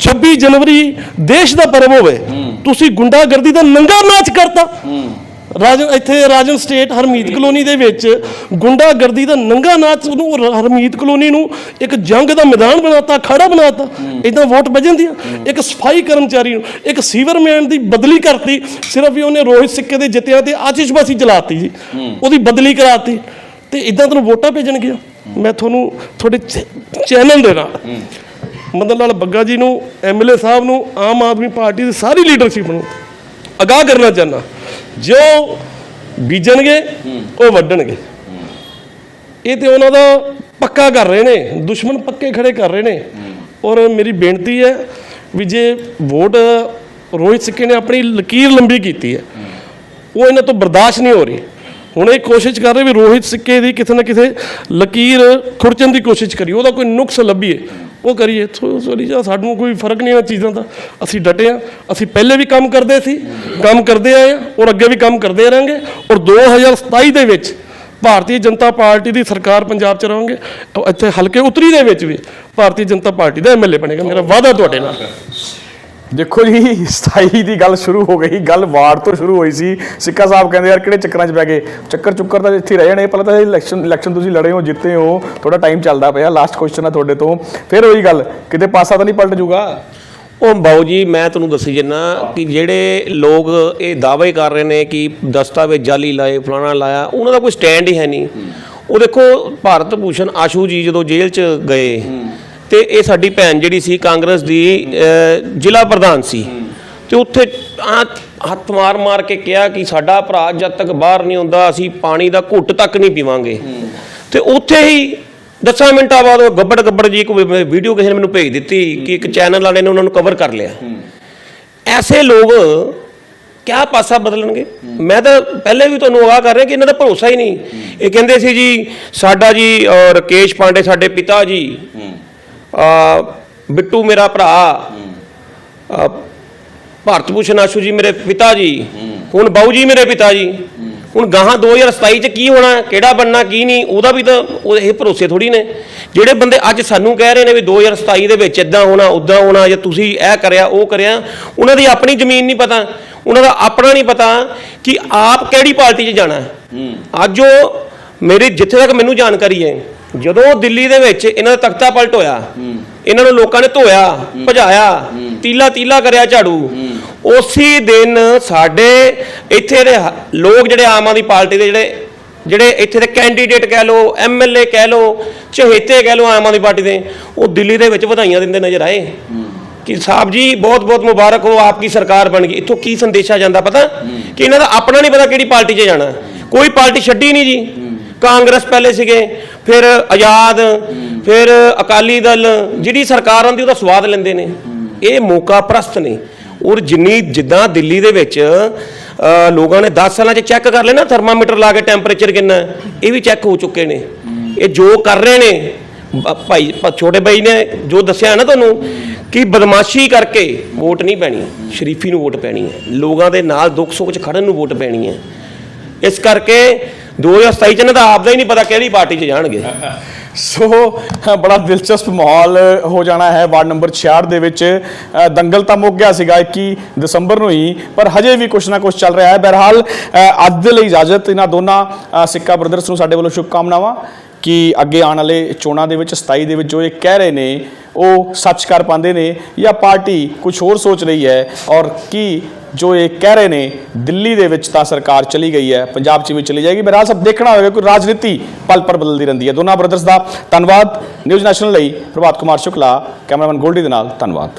26 ਜਨਵਰੀ ਦੇਸ਼ ਦਾ ਪਰਵ ਹੋਵੇ। ਤੁਸੀਂ ਗੁੰਡਾਗਰਦੀ ਦਾ ਨੰਗਾ ਨਾਚ ਕਰਤਾ। ਰਾਜਨ ਇੱਥੇ ਰਾਜਨ ਸਟੇਟ ਹਰਮੀਤ ਕਲੋਨੀ ਦੇ ਵਿੱਚ ਗੁੰਡਾਗਰਦੀ ਦਾ ਨੰਗਾ ਨਾਚ ਨੂੰ ਰ- ਹਰਮੀਤ ਕਲੋਨੀ ਨੂੰ ਇੱਕ ਜੰਗ ਦਾ ਮੈਦਾਨ ਬਣਾਤਾ ਖੜਾ ਬਣਾਤਾ। ਇਦਾਂ ਵੋਟ ਵੱਜਦੀ ਆ। ਇੱਕ ਸਫ਼ਾਈ ਕਰਮਚਾਰੀ ਨੂੰ ਇੱਕ ਸੀਵਰਮੈਨ ਦੀ ਬਦਲੀ ਕਰਤੀ ਸਿਰਫ ਹੀ ਉਹਨੇ ਰੋਹਿਤ ਸਿੱਕੇ ਦੇ ਜਿੱਤਿਆਂ ਤੇ ਆਤਿਸ਼ਬਾਜ਼ੀ ਜਲਾਤੀ ਜੀ। ਉਹਦੀ ਬਦਲੀ ਕਰਾਤੀ। ਤੇ ਇਦਾਂ ਤੁਹਾਨੂੰ ਵੋਟਾਂ ਭੇਜਣਗੀਆਂ। ਮੈਂ ਤੁਹਾਨੂੰ ਤੁਹਾਡੇ ਚੈਨਲ ਦੇ ਨਾਲ ਮਦਨ ਲਾਲ ਬੱਗਾ ਜੀ ਨੂੰ ਐਮਐਲਏ ਸਾਹਿਬ ਨੂੰ ਆਮ ਆਦਮੀ ਪਾਰਟੀ ਦੀ ਸਾਰੀ ਲੀਡਰਸ਼ਿਪ ਨੂੰ ਅਗਾਹ ਕਰਨਾ ਚਾਹੁੰਦਾ। ਜੋ ਬੀਜਣਗੇ, ਉਹ ਵੱਢਣਗੇ। ਇਹ ਤੇ ਉਹਨਾਂ ਦਾ ਪੱਕਾ ਕਰ ਰਹੇ ਨੇ, ਦੁਸ਼ਮਣ ਪੱਕੇ ਖੜੇ ਕਰ ਰਹੇ ਨੇ। ਔਰ ਮੇਰੀ ਬੇਨਤੀ ਹੈ ਵੀ ਜੇ ਵੋਟ ਰੋਹਿਤ ਸਿੱਕੇ ਨੇ ਆਪਣੀ ਲਕੀਰ ਲੰਬੀ ਕੀਤੀ ਹੈ, ਉਹ ਇਹਨਾਂ ਤੋਂ ਬਰਦਾਸ਼ਤ ਨਹੀਂ ਹੋ ਰਹੀ। ਹੁਣ ਇਹ ਕੋਸ਼ਿਸ਼ ਕਰ ਰਹੇ ਵੀ ਰੋਹਿਤ ਸਿੱਕੇ ਦੀ ਕਿਸੇ ਨਾ ਕਿਸੇ ਲਕੀਰ ਖੁਰਚਣ ਦੀ ਕੋਸ਼ਿਸ਼ ਕਰੀ ਉਹਦਾ ਕੋਈ ਨੁਕਸ ਲੱਭੀਏ। ਉਹ ਕਰੀਏ। ਸੋਰੀ ਜੀ ਸਾਨੂੰ ਕੋਈ ਫ਼ਰਕ ਨਹੀਂ ਆ ਚੀਜ਼ਾਂ ਦਾ। ਅਸੀਂ ਡਟੇ ਆ ਅਸੀਂ ਪਹਿਲੇ ਵੀ ਕੰਮ ਕਰਦੇ ਸੀ, ਕੰਮ ਕਰਦੇ ਆਏ ਆ ਔਰ ਅੱਗੇ ਵੀ ਕੰਮ ਕਰਦੇ ਰਹਾਂਗੇ ਔਰ 2027 ਦੇ ਵਿੱਚ ਭਾਰਤੀ ਜਨਤਾ ਪਾਰਟੀ ਦੀ ਸਰਕਾਰ ਪੰਜਾਬ ਚ ਰਹਾਂਗੇ। ਇੱਥੇ ਹਲਕੇ ਉਤਰੀ ਦੇ ਵਿੱਚ ਵੀ ਭਾਰਤੀ ਜਨਤਾ ਪਾਰਟੀ ਦਾ ਐਮਐਲਏ ਬਣੇਗਾ। ਮੇਰਾ ਵਾਅਦਾ ਤੁਹਾਡੇ ਨਾਲ। ਦੇਖੋ ਜੀ 27 ਦੀ ਗੱਲ ਸ਼ੁਰੂ ਹੋ ਗਈ, ਗੱਲ ਵਾਰ ਤੋਂ ਸ਼ੁਰੂ ਹੋਈ ਸੀ। ਸਿੱਕਾ ਸਾਹਿਬ ਕਹਿੰਦੇ ਯਾਰ ਕਿਹੜੇ ਚੱਕਰਾਂ 'ਚ ਪੈ ਗਏ? ਚੱਕਰ ਚੁੱਕਰ ਤਾਂ ਇੱਥੇ ਰਹਿ ਜਾਣੇ, ਪਹਿਲਾਂ ਤਾਂ ਇਲੈਕਸ਼ਨ ਇਲੈਕਸ਼ਨ ਤੁਸੀਂ ਲੜੇ ਹੋ, ਜਿੱਤੇ ਹੋ ਥੋੜਾ ਟਾਈਮ ਚੱਲਦਾ ਪਿਆ ਲਾਸਟ ਕੁਐਸਚਨ ਆ ਤੁਹਾਡੇ ਤੋਂ। ਫਿਰ ਉਹੀ ਗੱਲ, ਕਿਤੇ ਪਾਸਾ ਤਾਂ ਨਹੀਂ ਪਲਟ ਜੂਗਾ? ਉਹ ਬਾਊ ਜੀ, ਮੈਂ ਤੁਹਾਨੂੰ ਦੱਸੀ ਜੰਨਾ ਕਿ ਜਿਹੜੇ ਲੋਕ ਇਹ ਦਾਅਵੇ ਕਰ ਰਹੇ ਨੇ ਕਿ ਦਸਤਾਵੇਜ਼ ਜਾਲੀ ਲਾਏ, ਫਲਾਣਾ ਲਾਇਆ, ਉਹਨਾਂ ਦਾ ਕੋਈ ਸਟੈਂਡ ਹੀ ਹੈ ਨਹੀਂ। ਉਹ ਦੇਖੋ, ਭਾਰਤ ਭੂਸ਼ਣ ਆਸ਼ੂ ਜੀ ਜਦੋਂ ਜੇਲ੍ਹ 'ਚ ਗਏ ਤੇ ਇਹ ਸਾਡੀ ਭੈਣ ਜਿਹੜੀ ਸੀ ਕਾਂਗਰਸ ਦੀ ਜ਼ਿਲ੍ਹਾ ਪ੍ਰਧਾਨ ਸੀ। ਤੇ ਉੱਥੇ ਹੱਥ ਮਾਰ ਮਾਰ ਕੇ ਕਿਹਾ ਕਿ ਸਾਡਾ ਭਰਾ ਜਦ ਤੱਕ ਬਾਹਰ ਨਹੀਂ ਹੁੰਦਾ ਅਸੀਂ ਪਾਣੀ ਦਾ ਘੁੱਟ ਤੱਕ ਨਹੀਂ ਪੀਵਾਂਗੇ। ਤੇ ਉੱਥੇ ਹੀ ਦਸਾਂ ਮਿੰਟਾਂ ਬਾਅਦ ਉਹ ਗੱਬੜ ਗੱਬੜ ਜੀ ਇੱਕ ਵੀਡੀਓ ਕਿਸੇ ਨੇ ਮੈਨੂੰ ਭੇਜ ਦਿੱਤੀ ਕਿ ਇੱਕ ਚੈਨਲ ਵਾਲੇ ਨੇ ਉਹਨਾਂ ਨੂੰ ਕਵਰ ਕਰ ਲਿਆ। ਐਸੇ ਲੋਕ ਕਿਆ ਪਾਸਾ ਬਦਲਣਗੇ? ਮੈਂ ਤਾਂ ਪਹਿਲੇ ਵੀ ਤੁਹਾਨੂੰ ਆਗਾਹ ਕਰ ਰਿਹਾ ਕਿ ਇਹਨਾਂ ਦਾ ਭਰੋਸਾ ਹੀ ਨਹੀਂ। ਇਹ ਕਹਿੰਦੇ ਸੀ ਜੀ ਸਾਡਾ ਜੀ ਅਹ, ਰਕੇਸ਼ ਪਾਂਡੇ ਸਾਡੇ ਪਿਤਾ ਜੀ ਆ ਬਿੱਟੂ ਮੇਰਾ ਭਰਾ। ਭਾਰਤ ਭੂਸ਼ਣ ਆਸ਼ੂ ਜੀ ਮੇਰੇ ਪਿਤਾ ਜੀ। ਹੁਣ ਬਾਊ ਜੀ ਮੇਰੇ ਪਿਤਾ ਜੀ। ਹੁਣ ਗਾਹਾਂ 2027 ਚ ਕੀ ਹੋਣਾ ਕਿਹੜਾ ਬਣਨਾ ਕੀ ਨਹੀਂ ਉਹਦਾ ਵੀ ਤਾਂ ਉਹ ਇਹ ਭਰੋਸੇ ਥੋੜੀ ਨੇ। ਜਿਹੜੇ ਬੰਦੇ ਅੱਜ ਸਾਨੂੰ ਕਹਿ ਰਹੇ ਨੇ ਵੀ 2027 ਦੇ ਵਿੱਚ ਇਦਾਂ ਹੋਣਾ ਉਦਾਂ ਹੋਣਾ ਜਾਂ ਤੁਸੀਂ ਇਹ ਕਰਿਆ ਉਹ ਕਰਿਆ ਉਹਨਾਂ ਦੀ ਆਪਣੀ ਜ਼ਮੀਨ ਨਹੀਂ ਪਤਾ। ਉਹਨਾਂ ਦਾ ਆਪਣਾ ਨਹੀਂ ਪਤਾ ਕਿ ਆਪ ਕਿਹੜੀ ਪਾਰਟੀ 'ਚ ਜਾਣਾ। ਹੈ। ਅੱਜ ਉਹ ਮੇਰੀ ਜਿੱਥੇ ਤੱਕ ਮੈਨੂੰ ਜਾਣਕਾਰੀ ਹੈ ਜਦੋਂ ਦਿੱਲੀ ਦੇ ਵਿੱਚ ਇਹਨਾਂ ਦਾ ਤਖਤਾ ਪਲਟ ਹੋਇਆ ਇਹਨਾਂ ਨੂੰ ਲੋਕਾਂ ਨੇ ਧੋਇਆ ਭਜਾਇਆ ਤੀਲਾ ਤੀਲਾ ਕਰਿਆ ਝਾੜੂ। ਉਸੇ ਦਿਨ ਸਾਡੇ ਇੱਥੇ ਦੇ ਲੋਕ ਜਿਹੜੇ ਆਮ ਆਦਮੀ ਪਾਰਟੀ ਦੇ ਜਿਹੜੇ ਜਿਹੜੇ ਇੱਥੇ ਦੇ ਕੈਂਡੀਡੇਟ ਕਹਿ ਲਓ ਐਮਐਲਏ ਕਹਿ ਲਓ ਚਹੇਤੇ ਕਹਿ ਲਓ ਆਮ ਆਦਮੀ ਪਾਰਟੀ ਦੇ ਉਹ ਦਿੱਲੀ ਦੇ ਵਿੱਚ ਵਧਾਈਆਂ ਦਿੰਦੇ ਨਜ਼ਰ ਆਏ। ਕਿ ਸਾਹਿਬ ਜੀ ਬਹੁਤ ਬਹੁਤ ਮੁਬਾਰਕ ਹੋ ਆਪਕੀ ਸਰਕਾਰ ਬਣ ਗਈ। ਇੱਥੋਂ ਕੀ ਸੰਦੇਸ਼ਾ ਜਾਂਦਾ ਪਤਾ? ਕਿ ਇਹਨਾਂ ਦਾ ਆਪਣਾ ਨਹੀਂ ਪਤਾ ਕਿਹੜੀ ਪਾਰਟੀ 'ਚ ਜਾਣਾ। ਕੋਈ ਪਾਰਟੀ ਛੱਡੀ ਨਹੀਂ ਜੀ। ਕਾਂਗਰਸ ਪਹਿਲੇ ਸੀਗੇ, ਫਿਰ ਆਜ਼ਾਦ, ਫਿਰ ਅਕਾਲੀ ਦਲ, ਜਿਹੜੀ ਸਰਕਾਰ ਆਉਂਦੀ ਉਹਦਾ ਸਵਾਦ ਲੈਂਦੇ ਨੇ। ਇਹ ਮੌਕਾ ਪ੍ਰਸਤ ਨੇ। ਔਰ ਜਿੰਨੀ ਜਿੱਦਾਂ ਦਿੱਲੀ ਦੇ ਵਿੱਚ ਲੋਕਾਂ ਨੇ 10 ਸਾਲਾਂ 'ਚ ਚੈੱਕ ਕਰ ਲੈਣਾ ਥਰਮਾਮੀਟਰ ਲਾ ਕੇ ਟੈਂਪਰੇਚਰ ਕਿੰਨਾ, ਇਹ ਵੀ ਚੈੱਕ ਹੋ ਚੁੱਕੇ ਨੇ। ਇਹ ਜੋ ਕਰ ਰਹੇ ਨੇ ਭਾਈ ਛੋਟੇ ਭਾਈ ਨੇ ਜੋ ਦੱਸਿਆ ਨਾ ਤੁਹਾਨੂੰ, ਕਿ ਬਦਮਾਸ਼ੀ ਕਰਕੇ ਵੋਟ ਨਹੀਂ ਪੈਣੀ, ਸ਼ਰੀਫੀ ਨੂੰ ਵੋਟ ਪੈਣੀ ਹੈ। ਲੋਕਾਂ ਦੇ ਨਾਲ ਦੁੱਖ ਸੁੱਖ 'ਚ ਖੜਨ ਨੂੰ ਵੋਟ ਪੈਣੀ ਹੈ। ਇਸ ਕਰਕੇ 2027 ਚ ਇਹਨਾਂ ਦਾ ਆਪਦਾ ਹੀ ਨਹੀਂ ਪਤਾ ਕਿਹੜੀ ਪਾਰਟੀ 'ਚ ਜਾਣਗੇ। ਸੋ ਬੜਾ ਦਿਲਚਸਪ ਮਾਹੌਲ ਹੋ ਜਾਣਾ ਹੈ। ਵਾਰਡ ਨੰਬਰ 66 ਦੇ ਵਿੱਚ ਦੰਗਲ ਤਾਂ ਮੁੱਕ ਗਿਆ ਸੀਗਾ 21 ਦਸੰਬਰ ਨੂੰ ਹੀ, ਪਰ ਹਜੇ ਵੀ ਕੁਛ ਨਾ ਕੁਛ ਚੱਲ ਰਿਹਾ ਹੈ। ਬਹਰਹਾਲ ਅੱਜ ਦੇ ਲਈ ਇਜਾਜ਼ਤ ਇਹਨਾਂ ਦੋਨਾਂ ਸਿੱਕਾ ਬ੍ਰਦਰਸ ਨੂੰ ਸਾਡੇ ਵੱਲੋਂ ਸ਼ੁਭਕਾਮਨਾਵਾਂ। ਕਿ ਅੱਗੇ ਆਉਣ ਵਾਲੇ ਚੋਣਾਂ ਦੇ ਵਿੱਚ 27 ਦੇ ਵਿੱਚ ਜੋ ਇਹ ਕਹਿ ਰਹੇ ਨੇ, ਉਹ ਸੱਚ ਕਰ ਪਾਉਂਦੇ ਨੇ ਜਾਂ ਪਾਰਟੀ ਕੁਝ ਹੋਰ ਸੋਚ ਰਹੀ ਹੈ? ਔਰ ਕੀ ਜੋ ਇਹ ਕਹਿ ਰਹੇ ਨੇ, ਦਿੱਲੀ ਦੇ ਵਿੱਚ ਤਾਂ ਸਰਕਾਰ ਚਲੀ ਗਈ ਹੈ, ਪੰਜਾਬ 'ਚ ਵੀ ਚਲੀ ਜਾਏਗੀ। ਬਹਰਹਾਲ ਸਭ ਦੇਖਣਾ ਹੋਵੇਗਾ ਕਿ ਰਾਜਨੀਤੀ ਪਲ ਪਰ ਬਦਲਦੀ ਰਹਿੰਦੀ ਹੈ। ਦੋਨਾਂ ਬ੍ਰਦਰਸ ਦਾ ਧੰਨਵਾਦ। ਨਿਊਜ਼ ਨੈਸ਼ਨਲ ਲਈ ਪ੍ਰਭਾਤ ਕੁਮਾਰ ਸ਼ੁਕਲਾ, ਕੈਮਰਾਮੈਨ ਗੋਲਡੀ ਦੇ ਨਾਲ ਧੰਨਵਾਦ।